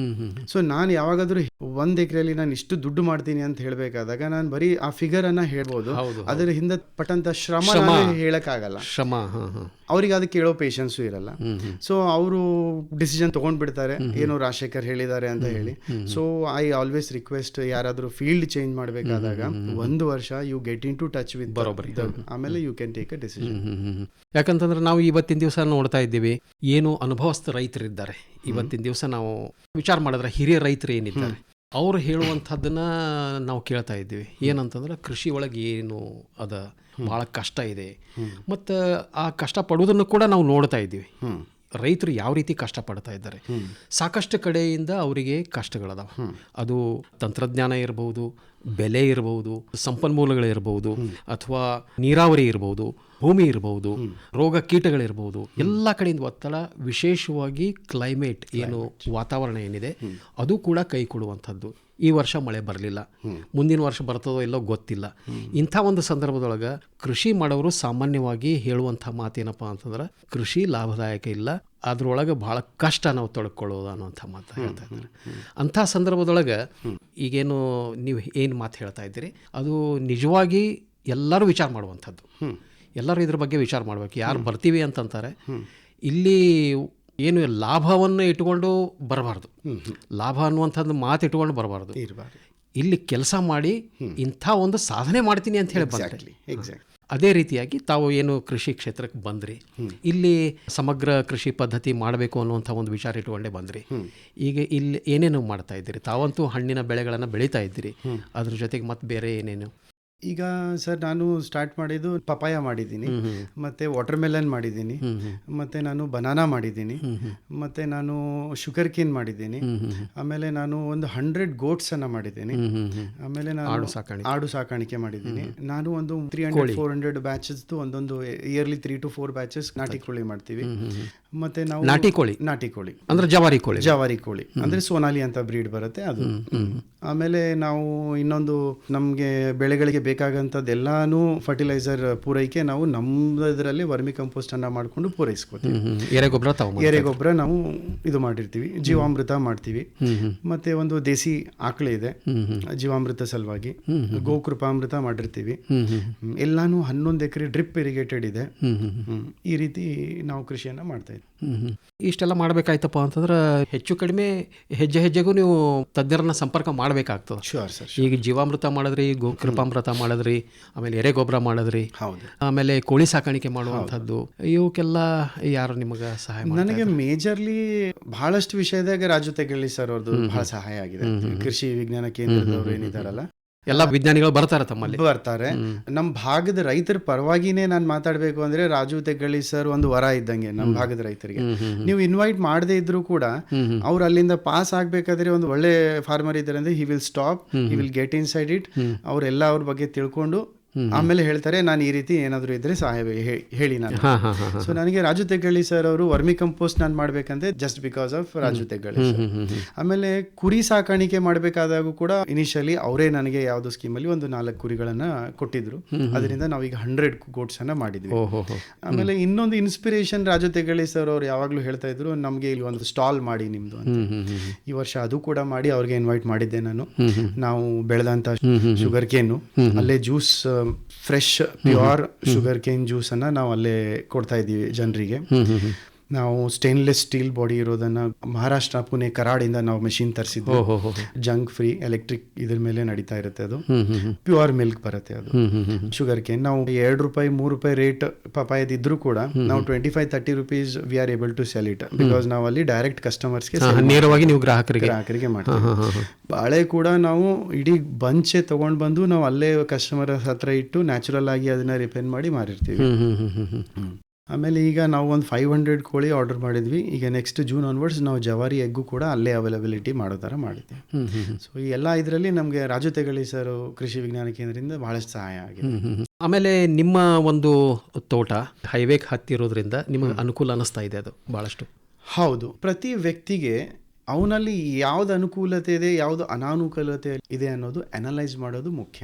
ಸೊ ನಾನು ಯಾವಾಗಾದ್ರೂ ಒಂದ್ ಎಕರೆಯಲ್ಲಿ ನಾನು ಇಷ್ಟು ದುಡ್ಡು ಮಾಡ್ತೀನಿ ಅಂತ ಹೇಳಬೇಕಾದಾಗ ನಾನು ಬರೀ ಆ ಫಿಗರ್ ಅನ್ನ ಹೇಳ್ಬೋದು. ಅದರ ಹಿಂದೆ ಪಟ್ಟಂತ ಶ್ರಮ ಹೇಳಕ್ಕಾಗಲ್ಲ. ಶ್ರಮ ಅವ್ರಿಗೆ ಅದಕ್ಕೆ ಕೇಳೋ ಪೇಷನ್ಸು ಇರಲ್ಲ. ಸೊ ಅವರು ಡಿಸಿಷನ್ ತೊಗೊಂಡ್ಬಿಡ್ತಾರೆ. ಏನು ರಾಜಶೇಖರ್ ಹೇಳಿದ್ದಾರೆ ಅಂತ ಹೇಳಿ. ಸೊ ಐ ಆಲ್ವೇಸ್ ರಿಕ್ವೆಸ್ಟ್ ಯಾರಾದರೂ ಫೀಲ್ಡ್ ಚೇಂಜ್ ಮಾಡಬೇಕಾದಾಗ ಒಂದು ವರ್ಷ you get into touch with ಬರೋಬರಿ ಆಮೇಲೆ you can take a decision. ಯಾಕಂತಂದ್ರೆ ನಾವು ಇವತ್ತಿನ ದಿವಸ ನೋಡ್ತಾ ಇದ್ದೀವಿ ಏನು ಅನುಭವಸ್ಥ ರೈತರಿದ್ದಾರೆ. ಇವತ್ತಿನ ದಿವಸ ನಾವು ವಿಚಾರ ಮಾಡಿದ್ರೆ ಹಿರಿಯ ರೈತರು ಏನಿದ್ದಾರೆ. ಅವ್ರು ಹೇಳುವಂಥದ್ದನ್ನ ನಾವು ಕೇಳ್ತಾ ಇದ್ದೀವಿ. ಏನಂತಂದ್ರೆ ಕೃಷಿ ಒಳಗೆ ಏನು ಅದ? ಭಾಳ ಕಷ್ಟ ಇದೆ. ಮತ್ತು ಆ ಕಷ್ಟ ಪಡುವುದನ್ನು ಕೂಡ ನಾವು ನೋಡ್ತಾ ಇದ್ದೀವಿ. ರೈತರು ಯಾವ ರೀತಿ ಕಷ್ಟಪಡ್ತಾ ಇದ್ದಾರೆ. ಸಾಕಷ್ಟು ಕಡೆಯಿಂದ ಅವರಿಗೆ ಕಷ್ಟಗಳದಾವ. ಅದು ತಂತ್ರಜ್ಞಾನ ಇರಬಹುದು ಬೆಲೆ ಇರಬಹುದು ಸಂಪನ್ಮೂಲಗಳಿರಬಹುದು ಅಥವಾ ನೀರಾವರಿ ಇರಬಹುದು ಭೂಮಿ ಇರಬಹುದು ರೋಗ ಕೀಟಗಳಿರಬಹುದು ಎಲ್ಲ ಕಡೆಯಿಂದ ಒತ್ತಡ ವಿಶೇಷವಾಗಿ ಕ್ಲೈಮೇಟ್ ಏನು ವಾತಾವರಣ ಏನಿದೆ ಅದು ಕೂಡ ಕೈ ಕೊಡುವಂಥದ್ದು. ಈ ವರ್ಷ ಮಳೆ ಬರಲಿಲ್ಲ. ಮುಂದಿನ ವರ್ಷ ಬರ್ತದೋ ಇಲ್ಲೋ ಗೊತ್ತಿಲ್ಲ. ಇಂಥ ಒಂದು ಸಂದರ್ಭದೊಳಗೆ ಕೃಷಿ ಮಾಡೋರು ಸಾಮಾನ್ಯವಾಗಿ ಹೇಳುವಂಥ ಮಾತೇನಪ್ಪ ಅಂತಂದ್ರೆ ಕೃಷಿ ಲಾಭದಾಯಕ ಇಲ್ಲ ಅದ್ರೊಳಗೆ ಭಾಳ ಕಷ್ಟ ನಾವು ತೊಳ್ಕೊಳ್ಳೋದು ಅನ್ನೋಂಥ ಮಾತು ಹೇಳ್ತಾ ಇದ್ದಾರೆ. ಅಂಥ ಸಂದರ್ಭದೊಳಗೆ ಈಗೇನು ನೀವು ಏನು ಮಾತು ಹೇಳ್ತಾ ಇದ್ದೀರಿ? ಅದು ನಿಜವಾಗಿ ಎಲ್ಲರೂ ವಿಚಾರ ಮಾಡುವಂಥದ್ದು. ಎಲ್ಲರೂ ಇದ್ರ ಬಗ್ಗೆ ವಿಚಾರ ಮಾಡಬೇಕು. ಯಾರು ಬರ್ತೀವಿ ಅಂತಂತಾರೆ. ಇಲ್ಲಿ ಏನು ಲಾಭವನ್ನು ಇಟ್ಕೊಂಡು ಬರಬಾರ್ದು. ಲಾಭ ಅನ್ನುವಂಥದ್ದು ಮಾತು ಇಟ್ಕೊಂಡು ಬರಬಾರ್ದು ಇಲ್ಲಿ ಕೆಲಸ ಮಾಡಿ ಇಂಥ ಒಂದು ಸಾಧನೆ ಮಾಡ್ತೀನಿ ಅಂತ ಹೇಳಿ ಬಂದ್ರಿ. ಎಕ್ಸಾಕ್ಟ್ ಅದೇ ರೀತಿಯಾಗಿ ತಾವು ಏನು ಕೃಷಿ ಕ್ಷೇತ್ರಕ್ಕೆ ಬಂದ್ರಿ. ಇಲ್ಲಿ ಸಮಗ್ರ ಕೃಷಿ ಪದ್ಧತಿ ಮಾಡಬೇಕು ಅನ್ನುವಂಥ ಒಂದು ವಿಚಾರ ಇಟ್ಕೊಂಡೇ ಬಂದ್ರಿ. ಈಗ ಇಲ್ಲಿ ಏನೇನು ಮಾಡ್ತಾ ಇದ್ದೀರಿ? ತಾವಂತೂ ಹಣ್ಣಿನ ಬೆಳೆಗಳನ್ನು ಬೆಳೀತಾ ಇದ್ದೀರಿ. ಅದ್ರ ಜೊತೆಗೆ ಮತ್ತೆ ಬೇರೆ ಏನೇನು? ಈಗ ಸರ್ ನಾನು ಸ್ಟಾರ್ಟ್ ಮಾಡಿದ್ದು ಪಪಾಯ ಮಾಡಿದ್ದೀನಿ. ಮತ್ತೆ ವಾಟರ್ ಮೆಲನ್ ಮಾಡಿದ್ದೀನಿ ಮತ್ತೆ ನಾನು ಬನಾನಾ ಮಾಡಿದ್ದೀನಿ. ಮತ್ತೆ ನಾನು ಶುಗರ್ ಕೇನ್ ಮಾಡಿದ್ದೀನಿ. ಆಮೇಲೆ ನಾನು ಒಂದು ಹಂಡ್ರೆಡ್ ಗೋಟ್ಸ್ ಅನ್ನ ಮಾಡಿದ್ದೀನಿ. ಆಮೇಲೆ ನಾನು ಆಡು ಸಾಕಾಣಿಕೆ. ಮಾಡಿದ್ದೀನಿ. ನಾನು ಒಂದು ತ್ರೀ ಹಂಡ್ರೆಡ್ ಫೋರ್ ಹಂಡ್ರೆಡ್ ಬ್ಯಾಚಸ್ದು ಒಂದೊಂದು yearly three to four batches ನಾಟಿ ಕೋಳಿ ಮಾಡ್ತೀವಿ. ಮತ್ತೆ ನಾವು ನಾಟಿ ಕೋಳಿ? ನಾಟಿ ಕೋಳಿ. ಅಂದ್ರೆ ಜವಾರಿ ಕೋಳಿ. ಜವಾರಿ ಕೋಳಿ. ಅಂದ್ರೆ ಸೋನಾಲಿ ಅಂತ ಬ್ರೀಡ್ ಬರುತ್ತೆ ಅದು. ಆಮೇಲೆ ನಾವು ಇನ್ನೊಂದು ನಮಗೆ ಬೆಳೆಗಳಿಗೆ ಬೇಕಾಗಂಥದ್ದೆಲ್ಲಾನು ಫರ್ಟಿಲೈಸರ್ ಪೂರೈಕೆ ನಾವು ನಮ್ಮದರಲ್ಲಿ ವರ್ಮಿ ಕಂಪೋಸ್ಟ್ ಅನ್ನ ಮಾಡ್ಕೊಂಡು ಪೂರೈಸ್ಕೋತೀವಿ. ಎರೆಗೊಬ್ಬರ ಎರೆಗೊಬ್ಬರ ನಾವು ಇದು ಮಾಡಿರ್ತೀವಿ. ಜೀವಾಮೃತ ಮಾಡ್ತೀವಿ. ಮತ್ತೆ ಒಂದು ದೇಸಿ ಆಕಳೆ ಇದೆ. ಜೀವಾಮೃತ ಸಲುವಾಗಿ. ಗೋಕೃಪಾಮೃತ ಮಾಡಿರ್ತೀವಿ. ಎಲ್ಲಾನು ಹನ್ನೊಂದು ಎಕರೆ ಡ್ರಿಪ್ ಇರಿಗೇಟೆಡ್ ಇದೆ. ಈ ರೀತಿ ನಾವು ಕೃಷಿಯನ್ನ ಮಾಡ್ತಾ ಇದ್ದೀವಿ. ಇಷ್ಟೆಲ್ಲ ಮಾಡಬೇಕಾಯ್ತಪ್ಪ ಅಂತಂದ್ರೆ ಹೆಚ್ಚು ಕಡಿಮೆ ಹೆಜ್ಜೆ ಹೆಜ್ಜೆಗೂ ನೀವು ತಜ್ಞರನ್ನ ಸಂಪರ್ಕ ಮಾಡಬೇಕಾಗ್ತದೆ. ಶೋರ್ ಸರ್ ಈಗ ಜೀವಾಮೃತ ಮಾಡಿದ್ರಿ ಗೋ ಕೃಪಾಮೃತ ಮಾಡಿದ್ರಿ ಆಮೇಲೆ ಎರೆಗೊಬ್ಬರ ಮಾಡಿದ್ರಿ ಹೌದು. ಆಮೇಲೆ ಕೋಳಿ ಸಾಕಾಣಿಕೆ ಮಾಡುವಂಥದ್ದು. ಇವಕ್ಕೆಲ್ಲ ಯಾರು ನಿಮಗೆ ಸಹಾಯ ನನಗೆ ಮೇಜರ್ಲಿ ಬಹಳಷ್ಟು ವಿಷಯದಾಗ ರಾಜು ತೆಗಳಿ ಸರ್ ಅವ್ರದ್ದು ಬಹಳ ಸಹಾಯ ಆಗಿದೆ. ಕೃಷಿ ವಿಜ್ಞಾನ ಕೇಂದ್ರದವರು ಏನಿದಾರಲ್ಲ ಎಲ್ಲ ವಿಜ್ಞಾನಿಗಳು ಬರ್ತಾರೆ ತಮ್ಮಲ್ಲಿ. ಬರ್ತಾರೆ. ನಮ್ಮ ಭಾಗದ ರೈತರ ಪರವಾಗಿನೇ ನಾನು ಮಾತಾಡಬೇಕು ಅಂದ್ರೆ ರಾಜು ತೆಗಳಿ ಸರ್ ಒಂದು ವರ ಇದ್ದಂಗೆ ನಮ್ಮ ಭಾಗದ ರೈತರಿಗೆ. ನೀವು ಇನ್ವೈಟ್ ಮಾಡದೇ ಇದ್ರು ಕೂಡ ಅವ್ರು ಅಲ್ಲಿಂದ ಪಾಸ್ ಆಗ್ಬೇಕಾದ್ರೆ ಒಂದು ಒಳ್ಳೆ ಫಾರ್ಮರ್ ಇದ್ದಾರೆ ಅಂದ್ರೆ he will stop he will get inside it ಅವರೆಲ್ಲ ಅವ್ರ ಬಗ್ಗೆ ತಿಳ್ಕೊಂಡು ಆಮೇಲೆ ಹೇಳ್ತಾರೆ ನಾನು ಈ ರೀತಿ ಏನಾದರೂ ಇದ್ರೆ ಸಹಾಯ ಹೇಳಿ ನಾನು. ಸೊ ನನಗೆ ರಾಜು ತೆಗ್ಗಳ್ಳಿ ಸರ್ ಅವರು ವರ್ಮಿ ಕಂಪೋಸ್ಟ್ ನಾನು ಮಾಡಬೇಕಂದ್ರೆ just because of Raju Teggalli ಆಮೇಲೆ ಕುರಿ ಸಾಕಾಣಿಕೆ ಮಾಡಬೇಕಾದಾಗೂ ಕೂಡ ಇನಿಷಿಯಲಿ ಅವರೇ ನನಗೆ ಯಾವುದೋ ಸ್ಕೀಮಲ್ಲಿ ಒಂದು ನಾಲ್ಕು ಕುರಿಗಳನ್ನ ಕೊಟ್ಟಿದ್ರು. ಅದರಿಂದ ನಾವೀಗ ಹಂಡ್ರೆಡ್ ಗೋಟ್ಸ್ ಅನ್ನ ಮಾಡಿದ್ವಿ. ಆಮೇಲೆ ಇನ್ನೊಂದು ಇನ್ಸ್ಪಿರೇಷನ್ ರಾಜು ತೆಗ್ಗಳ್ಳಿ ಸರ್ ಅವರು ಯಾವಾಗಲೂ ಹೇಳ್ತಾ ಇದ್ರು ನಮಗೆ ಇಲ್ಲಿ ಒಂದು ಸ್ಟಾಲ್ ಮಾಡಿ ನಿಮ್ದು ಅಂತ. ಈ ವರ್ಷ ಅದು ಕೂಡ ಮಾಡಿ ಅವ್ರಿಗೆ ಇನ್ವೈಟ್ ಮಾಡಿದ್ದೆ ನಾನು. ನಾವು ಬೆಳೆದಂತ ಶುಗರ್ ಕೇನು ಅಲ್ಲೇ juice fresh pure sugar cane ಜ್ಯೂಸನ್ನು ನಾವು ಅಲ್ಲೇ ಕೊಡ್ತಾ ಇದ್ದೀವಿ ಜನರಿಗೆ. ನಾವು ಸ್ಟೇನ್ಲೆಸ್ ಸ್ಟೀಲ್ ಬಾಡಿ ಇರೋದನ್ನ ಮಹಾರಾಷ್ಟ್ರ ಪುಣೆ ಕರಾಡಿಂದ ನಾವು ಮೆಷಿನ್ ತರಿಸಿದ್ವಿ. ಜಂಕ್ ಫ್ರೀ ಎಲೆಕ್ಟ್ರಿಕ್ ಇದ್ರ ಮೇಲೆ ನಡೀತಾ ಇರುತ್ತೆ ಅದು. ಪ್ಯೂರ್ ಮಿಲ್ಕ್ ಬರುತ್ತೆ ಅದು. ಶುಗರ್ ಕೇನ್ ನಾವು ಎರಡು ರೂಪಾಯಿ ಮೂರು ರೂಪಾಯಿ ರೇಟ್ ಪಪಾಯದ್ ಇದ್ರೂ ಕೂಡ ನಾವು twenty five thirty rupees we are able to sell it because ನಾವು ಅಲ್ಲಿ ಡೈರೆಕ್ಟ್ ಕಸ್ಟಮರ್ಸ್ಗೆ ನೇರವಾಗಿ ನೀವು ಗ್ರಾಹಕರಿಗೆ. ಗ್ರಾಹಕರಿಗೆ ಮಾಡ್ತೀವಿ. ಬಾಳೆ ಕೂಡ ನಾವು ಇಡೀ ಬಂಚೆ ತಗೊಂಡ್ ಬಂದು ನಾವು ಅಲ್ಲೇ ಕಸ್ಟಮರ್ ಹತ್ರ ಇಟ್ಟು ನ್ಯಾಚುರಲ್ ಆಗಿ ಅದನ್ನ ರಿಪೇರ್ ಮಾಡಿ ಮಾರಿರ್ತೀವಿ. ಆಮೇಲೆ ಈಗ ನಾವು ಒಂದು ಫೈವ್ ಹಂಡ್ರೆಡ್ ಕೋಳಿ ಆರ್ಡರ್ ಮಾಡಿದ್ವಿ. ಈಗ ನೆಕ್ಸ್ಟ್ ಜೂನ್ ಆನ್ವರ್ಡ್ಸ್ ನಾವು ಜವಾರಿ ಎಗ್ಗು ಕೂಡ ಅಲ್ಲೇ ಅವೈಲಬಿಲಿಟಿ ಮಾಡೋ ಥರ ಹ್ಮ್ ಸೊ ಈ ಎಲ್ಲ ಇದರಲ್ಲಿ ನಮಗೆ ರಾಜು ತೆಗಳಿ ಸರ್ ಕೃಷಿ ವಿಜ್ಞಾನ ಕೇಂದ್ರದಿಂದ ಭಾಳಷ್ಟು ಸಹಾಯ ಆಗಿದೆ. ಆಮೇಲೆ ನಿಮ್ಮ ಒಂದು ತೋಟ ಹೈವೇಗೆ ಹತ್ತಿರೋದ್ರಿಂದ ನಿಮಗೆ ಅನುಕೂಲ ಅನ್ನಿಸ್ತಾ ಇದೆ ಅದು ಭಾಳಷ್ಟು ಹೌದು. ಪ್ರತಿ ವ್ಯಕ್ತಿಗೆ ಅವನಲ್ಲಿ ಯಾವ್ದು ಅನುಕೂಲತೆ ಇದೆ ಯಾವ್ದು ಅನಾನುಕೂಲತೆ ಇದೆ ಅನ್ನೋದು ಅನಲೈಸ್ ಮಾಡೋದು ಮುಖ್ಯ.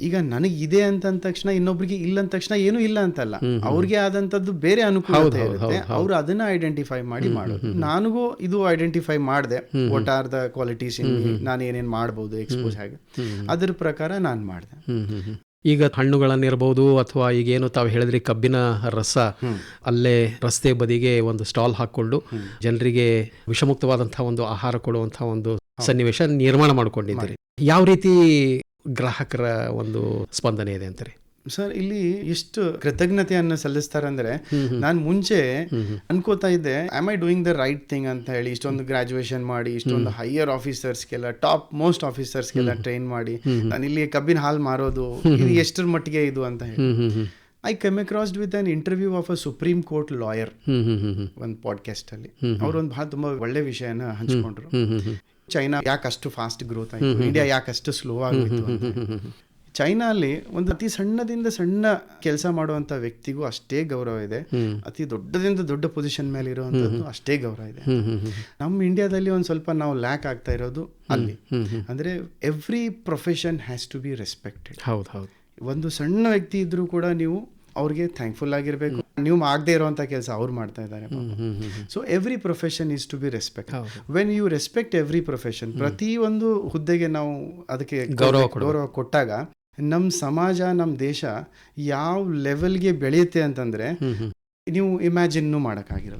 ಈಗ ನನಗೆ ಇದೆ ಅಂತ ಅಂದ ತಕ್ಷಣ ಇನ್ನೊಬ್ರಿಗೆ ಇಲ್ಲ ಅಂದ ತಕ್ಷಣ ಏನು ಇಲ್ಲ ಅಂತಲ್ಲ. ಅವ್ರಿಗೆ ಆದಂತದ್ದು ಬೇರೆ ಅನುಕೂಲತೆ ಇರುತ್ತೆ. ಅವ್ರು ಅದನ್ನ ಐಡೆಂಟಿಫೈ ಮಾಡಿ ಮಾಡೋದು. ನನಗೂ ಇದು ಐಡೆಂಟಿಫೈ ಮಾಡಿದೆ. ವಾಟ್ ಆರ್ ದ ಕ್ವಾಲಿಟೀಸ್ ನಾನು ಏನೇನ್ ಮಾಡ್ಬೋದು ಎಕ್ಸ್ಪೋಸ್ ಹಾಗೆ. ಅದ್ರ ಪ್ರಕಾರ ನಾನು ಮಾಡಿದೆ. ಈಗ ಹಣ್ಣುಗಳನ್ನಿರ್ಬೋದು ಅಥವಾ ಈಗೇನು ತಾವು ಹೇಳಿದ್ರಿ ಕಬ್ಬಿನ ರಸ ಅಲ್ಲೇ ರಸ್ತೆ ಬದಿಗೆ ಒಂದು ಸ್ಟಾಲ್ ಹಾಕ್ಕೊಂಡು ಜನರಿಗೆ ವಿಷಮುಕ್ತವಾದಂತಹ ಒಂದು ಆಹಾರ ಕೊಡುವಂತಹ ಒಂದು ಸನ್ನಿವೇಶ ನಿರ್ಮಾಣ ಮಾಡ್ಕೊಂಡಿದ್ದೀರಿ. ಯಾವ ರೀತಿ ಗ್ರಾಹಕರ ಒಂದು ಸ್ಪಂದನೆ ಇದೆ ಅಂತಾರೆ? ಸರ್ ಇಲ್ಲಿ ಎಷ್ಟು ಸಲ್ಲಿಸ್ತಾರೆ ಅಂದ್ರೆ ನಾನು ಮುಂಚೆ ಅನ್ಕೋತಾ ಇದ್ದೆ I I doing the right thing ಅಂತ ಹೇಳಿ ಇಷ್ಟೊಂದು ಗ್ರಾಜುಯೇಷನ್ ಮಾಡಿ ಇಷ್ಟೊಂದು ಹೈಯರ್ ಆಫೀಸರ್ಸ್ಗೆಲ್ಲ ಟಾಪ್ ಮೋಸ್ಟ್ ಆಫೀಸರ್ಸ್ಗೆಲ್ಲ ಟ್ರೈನ್ ಮಾಡಿ ನಾನು ಇಲ್ಲಿ ಕಬ್ಬಿನ ಹಾಲು ಮಾರೋದು ಇದು ಎಷ್ಟರ ಮಟ್ಟಿಗೆ ಇದು ಅಂತ ಹೇಳಿ. I come across with an interview of a Supreme Court lawyer ಒಂದು ಪಾಡ್ಕಾಸ್ಟ್ ಅಲ್ಲಿ. ಅವರೊಂದು ಬಹಳ ತುಂಬಾ ಒಳ್ಳೆ ವಿಷಯನ ಹಂಚ್ಕೊಂಡ್ರು. ಚೈನಾ ಯಾಕೆ ಅಷ್ಟು ಫಾಸ್ಟ್ ಗ್ರೋತ್ ಆಯಿತು ಇಂಡಿಯಾ ಯಾಕೆ ಅಷ್ಟು ಸ್ಲೋ ಆಗಿತ್ತು ಚೈನಾ ಅಲ್ಲಿ ಒಂದು ಅತಿ ಸಣ್ಣದಿಂದ ಸಣ್ಣ ಕೆಲಸ ಮಾಡುವಂತ ವ್ಯಕ್ತಿಗೂ ಅಷ್ಟೇ ಗೌರವ ಇದೆ. ಅತಿ ದೊಡ್ಡದಿಂದ ದೊಡ್ಡ ಪೊಸಿಷನ್ ಮೇಲೆ ಇರುವಂತದ್ದು ಅಷ್ಟೇ ಗೌರವ ಇದೆ. ನಮ್ಮ ಇಂಡಿಯಾದಲ್ಲಿ ಒಂದು ಸ್ವಲ್ಪ ನಾವು ಲ್ಯಾಕ್ ಆಗ್ತಾ ಇರೋದು ಅಲ್ಲಿ. ಅಂದ್ರೆ every profession has to be respected ಹೌದು ಹೌದು. ಒಂದು ಸಣ್ಣ ವ್ಯಕ್ತಿ ಇದ್ರೂ ಕೂಡ ನೀವು ಅವ್ರಿಗೆ ಥ್ಯಾಂಕ್ಫುಲ್ ಆಗಿರ್ಬೇಕು ನೀವು ಆಗದೆ ಇರುವಂತ ಕೆಲಸ ಅವ್ರು ಮಾಡ್ತಾ ಇದ್ದಾರೆ so every profession is to be respect. When you respect every profession ಪ್ರತಿ ಒಂದು ಹುದ್ದೆಗೆ ನಾವು ಅದಕ್ಕೆ ಗೌರವ ಗೌರವ ಕೊಟ್ಟಾಗ ನಮ್ಮ ಸಮಾಜ ನಮ್ಮ ದೇಶ ಯಾವ ಲೆವೆಲ್ಗೆ ಬೆಳೆಯುತ್ತೆ ಅಂತಂದ್ರೆ ನೀವು ಇಮ್ಯಾಜಿನ್ನು ಮಾಡೋಕ್ಕಾಗಿರ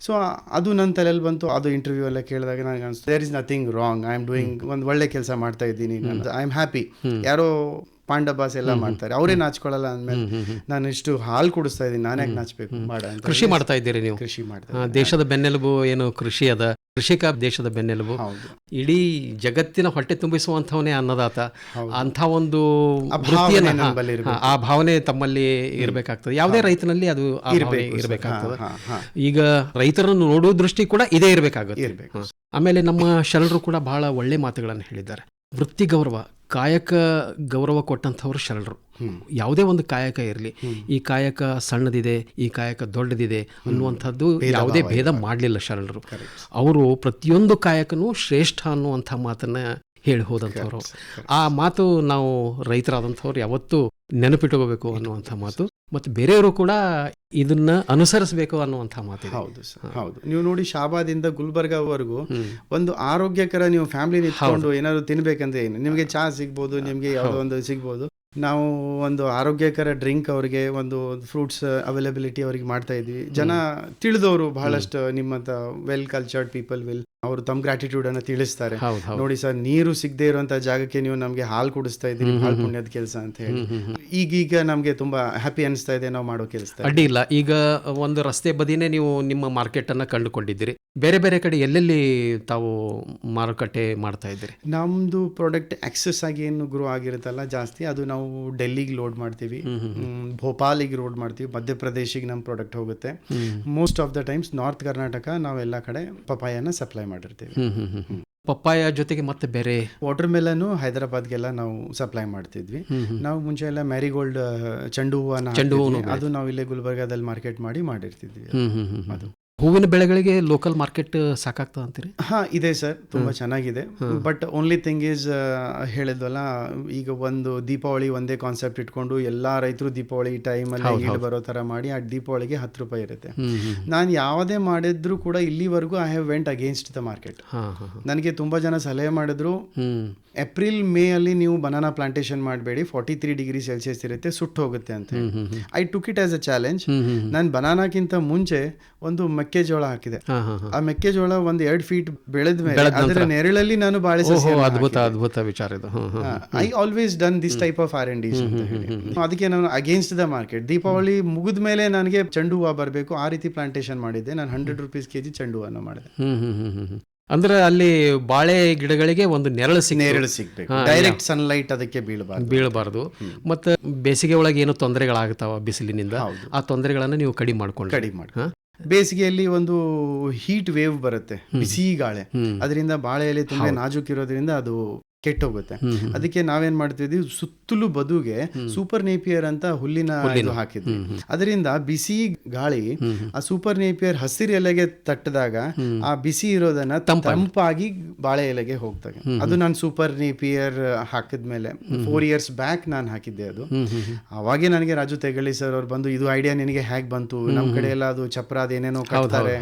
ಸೊ ಅದು ನನ್ನ ತಲೆಯಲ್ಲಿ ಬಂತು ಅದು ಇಂಟರ್ವ್ಯೂ ಎಲ್ಲ ಕೇಳಿದಾಗ ನನಗೆ ಅನಿಸ್ತು there is nothing wrong I am doing ಒಂದು ಒಳ್ಳೆ ಕೆಲಸ ಮಾಡ್ತಾ ಇದ್ದೀನಿ. ಐ ಆಮ್ ಹ್ಯಾಪಿ ಯಾರೋ ಪಾಂಡಬಾಸ್ ಎಲ್ಲ ಮಾಡ್ತಾರೆ. ಅವರೇ ನಾಚ್ಕೊಳ್ಳಲ್ಲ ಅಂದ್ಮೇಲೆ ನಾನು ಇಷ್ಟು ಹಾಲು ಕುಡಿಸ್ತಾ ಇದ್ದೀನಿ ನಾನು ಯಾಕೆ ನಾಚಬೇಕು? ಮಾಡ ಕೃಷಿ ಮಾಡ್ತಾ ಇದ್ದೀರಿ ನೀವು. ಕೃಷಿ ಮಾಡ್ತಾ ದೇಶದ ಬೆನ್ನೆಲುಬು ಏನು ಕೃಷಿ ಅದ? ಕೃಷಿಕ ದೇಶದ ಬೆನ್ನೆಲುಬು. ಇಡೀ ಜಗತ್ತಿನ ಹೊಟ್ಟೆ ತುಂಬಿಸುವಂಥವನೇ ಅನ್ನದಾತ. ಅಂತ ಅಂಥ ಒಂದು ಆ ಭಾವನೆ ನಮ್ಮಲ್ಲಿ ಆ ಭಾವನೆ ತಮ್ಮಲ್ಲಿ ಇರಬೇಕಾಗ್ತದೆ. ಯಾವುದೇ ರೈತನಲ್ಲಿ ಅದು ಇರಬೇಕಾಗ್ತದೆ. ಈಗ ರೈತರನ್ನು ನೋಡುವ ದೃಷ್ಟಿ ಕೂಡ ಇದೇ ಇರಬೇಕಾಗುತ್ತೆ. ಇರ್ಬೇಕು. ಆಮೇಲೆ ನಮ್ಮ ಶರಣರು ಕೂಡ ಬಹಳ ಒಳ್ಳೆ ಮಾತುಗಳನ್ನು ಹೇಳಿದ್ದಾರೆ. ವೃತ್ತಿ ಗೌರವ ಕಾಯಕ ಗೌರವ ಕೊಟ್ಟಂಥವ್ರು ಶರಣರು. ಯಾವುದೇ ಒಂದು ಕಾಯಕ ಇರಲಿ ಈ ಕಾಯಕ ಸಣ್ಣದಿದೆ ಈ ಕಾಯಕ ದೊಡ್ಡದಿದೆ ಅನ್ನುವಂಥದ್ದು ಯಾವುದೇ ಭೇದ ಮಾಡಲಿಲ್ಲ ಶರಣರು. ಅವರು ಪ್ರತಿಯೊಂದು ಕಾಯಕನೂ ಶ್ರೇಷ್ಠ ಅನ್ನುವಂಥ ಮಾತನ್ನ ಹೇಳಿ ಹೋದಂಥವ್ರು. ಆ ಮಾತು ನಾವು ರೈತರಾದಂಥವ್ರು ಯಾವತ್ತೂ ನೆನಪಿಟ್ಕೋಬೇಕು ಅನ್ನುವಂಥ ಮಾತು. ಮತ್ತು ಬೇರೆಯವರು ಕೂಡ ಇದನ್ನ ಅನುಸರಿಸಬೇಕು ಅನ್ನುವಂಥ ಮಾತು ಹೌದು ಸರ್ ಹೌದು. ನೀವು ನೋಡಿ ಶಾಬಾದಿಂದ ಗುಲ್ಬರ್ಗಾವರೆಗೂ. ಒಂದು ಆರೋಗ್ಯಕರ ನೀವು ಫ್ಯಾಮಿಲಿ ನಿಂತ್ಕೊಂಡು ಏನಾದ್ರು ತಿನ್ಬೇಕಂದ್ರೆ ಏನು? ನಿಮಗೆ ಚಹಾ ಸಿಗ್ಬೋದು ನಿಮಗೆ ಯಾವುದೋ ಒಂದು ಸಿಗ್ಬೋದು. ನಾವು ಒಂದು ಆರೋಗ್ಯಕರ ಡ್ರಿಂಕ್ ಅವರಿಗೆ ಒಂದು ಫ್ರೂಟ್ಸ್ ಅವೈಲಬಿಲಿಟಿ ಅವರಿಗೆ ಮಾಡ್ತಾ ಇದ್ವಿ. ಜನ ತಿಳಿದವರು ಬಹಳಷ್ಟು ನಿಮ್ಮಂತ ವೆಲ್ ಕಲ್ಚರ್ಡ್ ಪೀಪಲ್ ವಿಲ್ ಅವರು ತಮ್ಮ ಗ್ರಾಟಿಟ್ಯೂಡ್ ಅನ್ನ ತಿಳಿಸ್ತಾರೆ. ನೋಡಿ ಸರ್ ನೀರು ಸಿಗದೆ ಇರುವಂತ ಜಾಗಕ್ಕೆ ನೀವು ನಮಗೆ ಹಾಲು ಕುಡಿಸ್ತಾ ಇದ್ದೀರಿ ಬಹಳ ಪುಣ್ಯದ ಕೆಲಸ ಅಂತ ಹೇಳಿ. ಈಗೀಗ ನಮಗೆ ತುಂಬಾ ಹ್ಯಾಪಿ ಅನಿಸ್ತಾ ಇದೆ ನಾವು ಮಾಡೋ ಕೆಲಸ. ಅಡ್ಡಿ ಇಲ್ಲ. ಈಗ ಒಂದು ರಸ್ತೆ ಬದಿನೇ ನೀವು ನಿಮ್ಮ ಮಾರ್ಕೆಟ್ ಅನ್ನ ಕಂಡುಕೊಂಡಿದ್ದೀರಿ. ಬೇರೆ ಬೇರೆ ಕಡೆ ಎಲ್ಲೆಲ್ಲಿ ತಾವು ಮಾರುಕಟ್ಟೆ ಮಾಡ್ತಾ ಇದ್ದೀರಿ? ನಮ್ದು ಪ್ರಾಡಕ್ಟ್ ಆಕ್ಸೆಸ್ ಆಗಿ ಏನು ಗ್ರೋ ಆಗಿರುತ್ತಲ್ಲ ಜಾಸ್ತಿ ಅದು ನಾವು ಡೆಲ್ಲಿಗೆ ಲೋಡ್ ಮಾಡ್ತೀವಿ. ಭೋಪಾಲಿಗೆ ಲೋಡ್ ಮಾಡ್ತೀವಿ. ಮಧ್ಯಪ್ರದೇಶಿಗೆ ನಮ್ಮ ಪ್ರಾಡಕ್ಟ್ ಹೋಗುತ್ತೆ. Most of the times north Karnataka ನಾವೆಲ್ಲ ಕಡೆ ಪಪಾಯನ ಸಪ್ಲೈ ಮಾಡಿರ್ತೀವಿ. ಪಪ್ಪಾಯ ಜೊತೆಗೆ ಮತ್ತೆ ಬೇರೆ? ವಾಟರ್ ಮೆಲನು ಹೈದರಾಬಾದ್ಗೆಲ್ಲ ನಾವು ಸಪ್ಲೈ ಮಾಡ್ತಿದ್ವಿ. ನಾವು ಮುಂಚೆ ಎಲ್ಲ ಮ್ಯಾರಿಗೋಲ್ಡ್ ಚೆಂಡು ಹೂವನ್ನ. ಅದು ನಾವು ಇಲ್ಲೇ ಗುಲ್ಬರ್ಗಾದಲ್ಲಿ ಮಾರ್ಕೆಟ್ ಮಾಡಿ ಮಾಡಿರ್ತಿದ್ವಿ. ಅದು. ಹೂವಿನ ಬೆಳೆಗಳಿಗೆ ಲೋಕಲ್ ಮಾರ್ಕೆಟ್ ಸಾಕಾಗ್ತದ ಅಂತೀರಿ? ಹಾ ಇದೆ ಸರ್. ತುಂಬಾ ಚೆನ್ನಾಗಿದೆ. ಬಟ್ ಓನ್ಲಿ ಥಿಂಗ್ ಈಸ್ ಹೇಳಿದ್ವಲ್ಲ ಈಗ ಒಂದು ದೀಪಾವಳಿ ಒಂದೇ ಕಾನ್ಸೆಪ್ಟ್ ಇಟ್ಕೊಂಡು ಎಲ್ಲಾ ರೈತರು ದೀಪಾವಳಿ ಟೈಮಲ್ಲಿ ಅಲ್ಲಿ ಬರೋ ತರ ಮಾಡಿ ಆ ದೀಪಾವಳಿಗೆ ಹತ್ತು ರೂಪಾಯಿ ಇರುತ್ತೆ. ನಾನು ಯಾವುದೇ ಮಾಡಿದ್ರು ಕೂಡ ಇಲ್ಲಿವರೆಗೂ I have went against the market ನನಗೆ ತುಂಬಾ ಜನ ಸಲಹೆ ಮಾಡಿದ್ರು ಏಪ್ರಿಲ್ ಮೇ ಅಲ್ಲಿ ನೀವು ಬನಾನಾ ಪ್ಲಾಂಟೇಶನ್ ಮಾಡಬೇಡಿ ಫಾರ್ಟಿ ತ್ರೀ ಡಿಗ್ರಿ ಸೆಲ್ಸಿಯಸ್ ಇರುತ್ತೆ ಸುಟ್ಟು ಹೋಗುತ್ತೆ ಅಂತ I took it as a challenge ನಾನು ಬನಾನಾಕ್ಕಿಂತ ಮುಂಚೆ ಒಂದು ಮೆಕ್ಕೆಜೋಳ ಹಾಕಿದೆ. ಆ ಮೆಕ್ಕೆಜೋಳ ಒಂದ್ ಎರಡ್ ಫೀಟ್ ಬೆಳೆದ ಮೇಲೆ ಅದರ ನೆರಳಲ್ಲಿ ನಾನು ಬಾಳೆ ಅದ್ಭುತ ಅದ್ಭುತ ವಿಚಾರ ಇದು. I always done this type of R and D ಅದಕ್ಕೆ ನಾನು ಅಗೇನ್ಸ್ಟ್ ದ ಮಾರ್ಕೆಟ್ ದೀಪಾವಳಿ ಮುಗಿದ ಮೇಲೆ ನನಗೆ ಚಂಡು ಹೂವು ಬರಬೇಕು ಆ ರೀತಿ ಪ್ಲಾಂಟೇಶನ್ ಮಾಡಿದ್ದೆ. ನಾನು ಹಂಡ್ರೆಡ್ ರುಪೀಸ್ ಕೆಜಿ ಚೆಂಡು ಹೂವನ್ನು ಮಾಡಿದೆ. ಅಂದ್ರೆ ಅಲ್ಲಿ ಬಾಳೆ ಗಿಡಗಳಿಗೆ ಒಂದು ನೆರಳು ಸಿಗ್ ನೆರಳು ಸಿಗ್ಬೇಕು. ಡೈರೆಕ್ಟ್ ಸನ್ಲೈಟ್ ಅದಕ್ಕೆ ಬೀಳಬಾರ್ದು. ಬೀಳಬಾರ್ದು. ಮತ್ತೆ ಬೇಸಿಗೆ ಒಳಗೆ ಏನೋ ತೊಂದರೆಗಳಾಗ್ತಾವ ಬಿಸಿಲಿನಿಂದ. ಆ ತೊಂದರೆಗಳನ್ನ ನೀವು ಕಡಿಮೆ ಮಾಡ್ಕೊಂಡು ಕಡಿಮೆ ಮಾಡಿ? ಬೇಸಿಗೆಯಲ್ಲಿ ಒಂದು ಹೀಟ್ ವೇವ್ ಬರುತ್ತೆ ಬಿಸಿ ಗಾಳೆ. ಅದರಿಂದ ಬಾಳೆಯಲ್ಲಿ ತುಂಬಾ ನಾಜೂಕಿರೋದ್ರಿಂದ ಅದು ಕೆಟ್ಟೋಗುತ್ತೆ. ಅದಕ್ಕೆ ನಾವೇನ್ ಮಾಡ್ತಿದ್ವಿ? ಸುತ್ತಲೂ ಬದುಗೆ ಸೂಪರ್ ನೇಪಿಯರ್ ಅಂತ ಹುಲ್ಲಿನ ಹಾಕಿದ್ವಿ. ಅದರಿಂದ ಬಿಸಿ ಗಾಳಿ ಆ ಸೂಪರ್ ನೇಪಿಯರ್ ಹಸಿರು ಎಲೆಗೆ ತಟ್ಟದಾಗ ಆ ಬಿಸಿ ಇರೋದನ್ನ ತಂಪಾಗಿ. ಬಾಳೆ ಎಲೆಗೆ ಹೋಗ್ತದೆ. ಅದು ನಾನು ಸೂಪರ್ ನೇಪಿಯರ್ ಹಾಕಿದ್ಮೇಲೆ ಫೋರ್ ಇಯರ್ಸ್ ಬ್ಯಾಕ್ ನಾನು ಹಾಕಿದ್ದೆ ಅದು. ಅವಾಗೆ ನನಗೆ ರಾಜು ತೆಗಳಿ ಸರ್ ಅವ್ರು ಬಂದು ಇದು ಐಡಿಯಾ ನಿನಗೆ ಹೇಗೆ ಬಂತು? ನಮ್ಮ ಕಡೆ ಎಲ್ಲ ಅದು ಚಪ್ರ ಅದೇನೇನೋ ಕಟ್ತಾರೆ.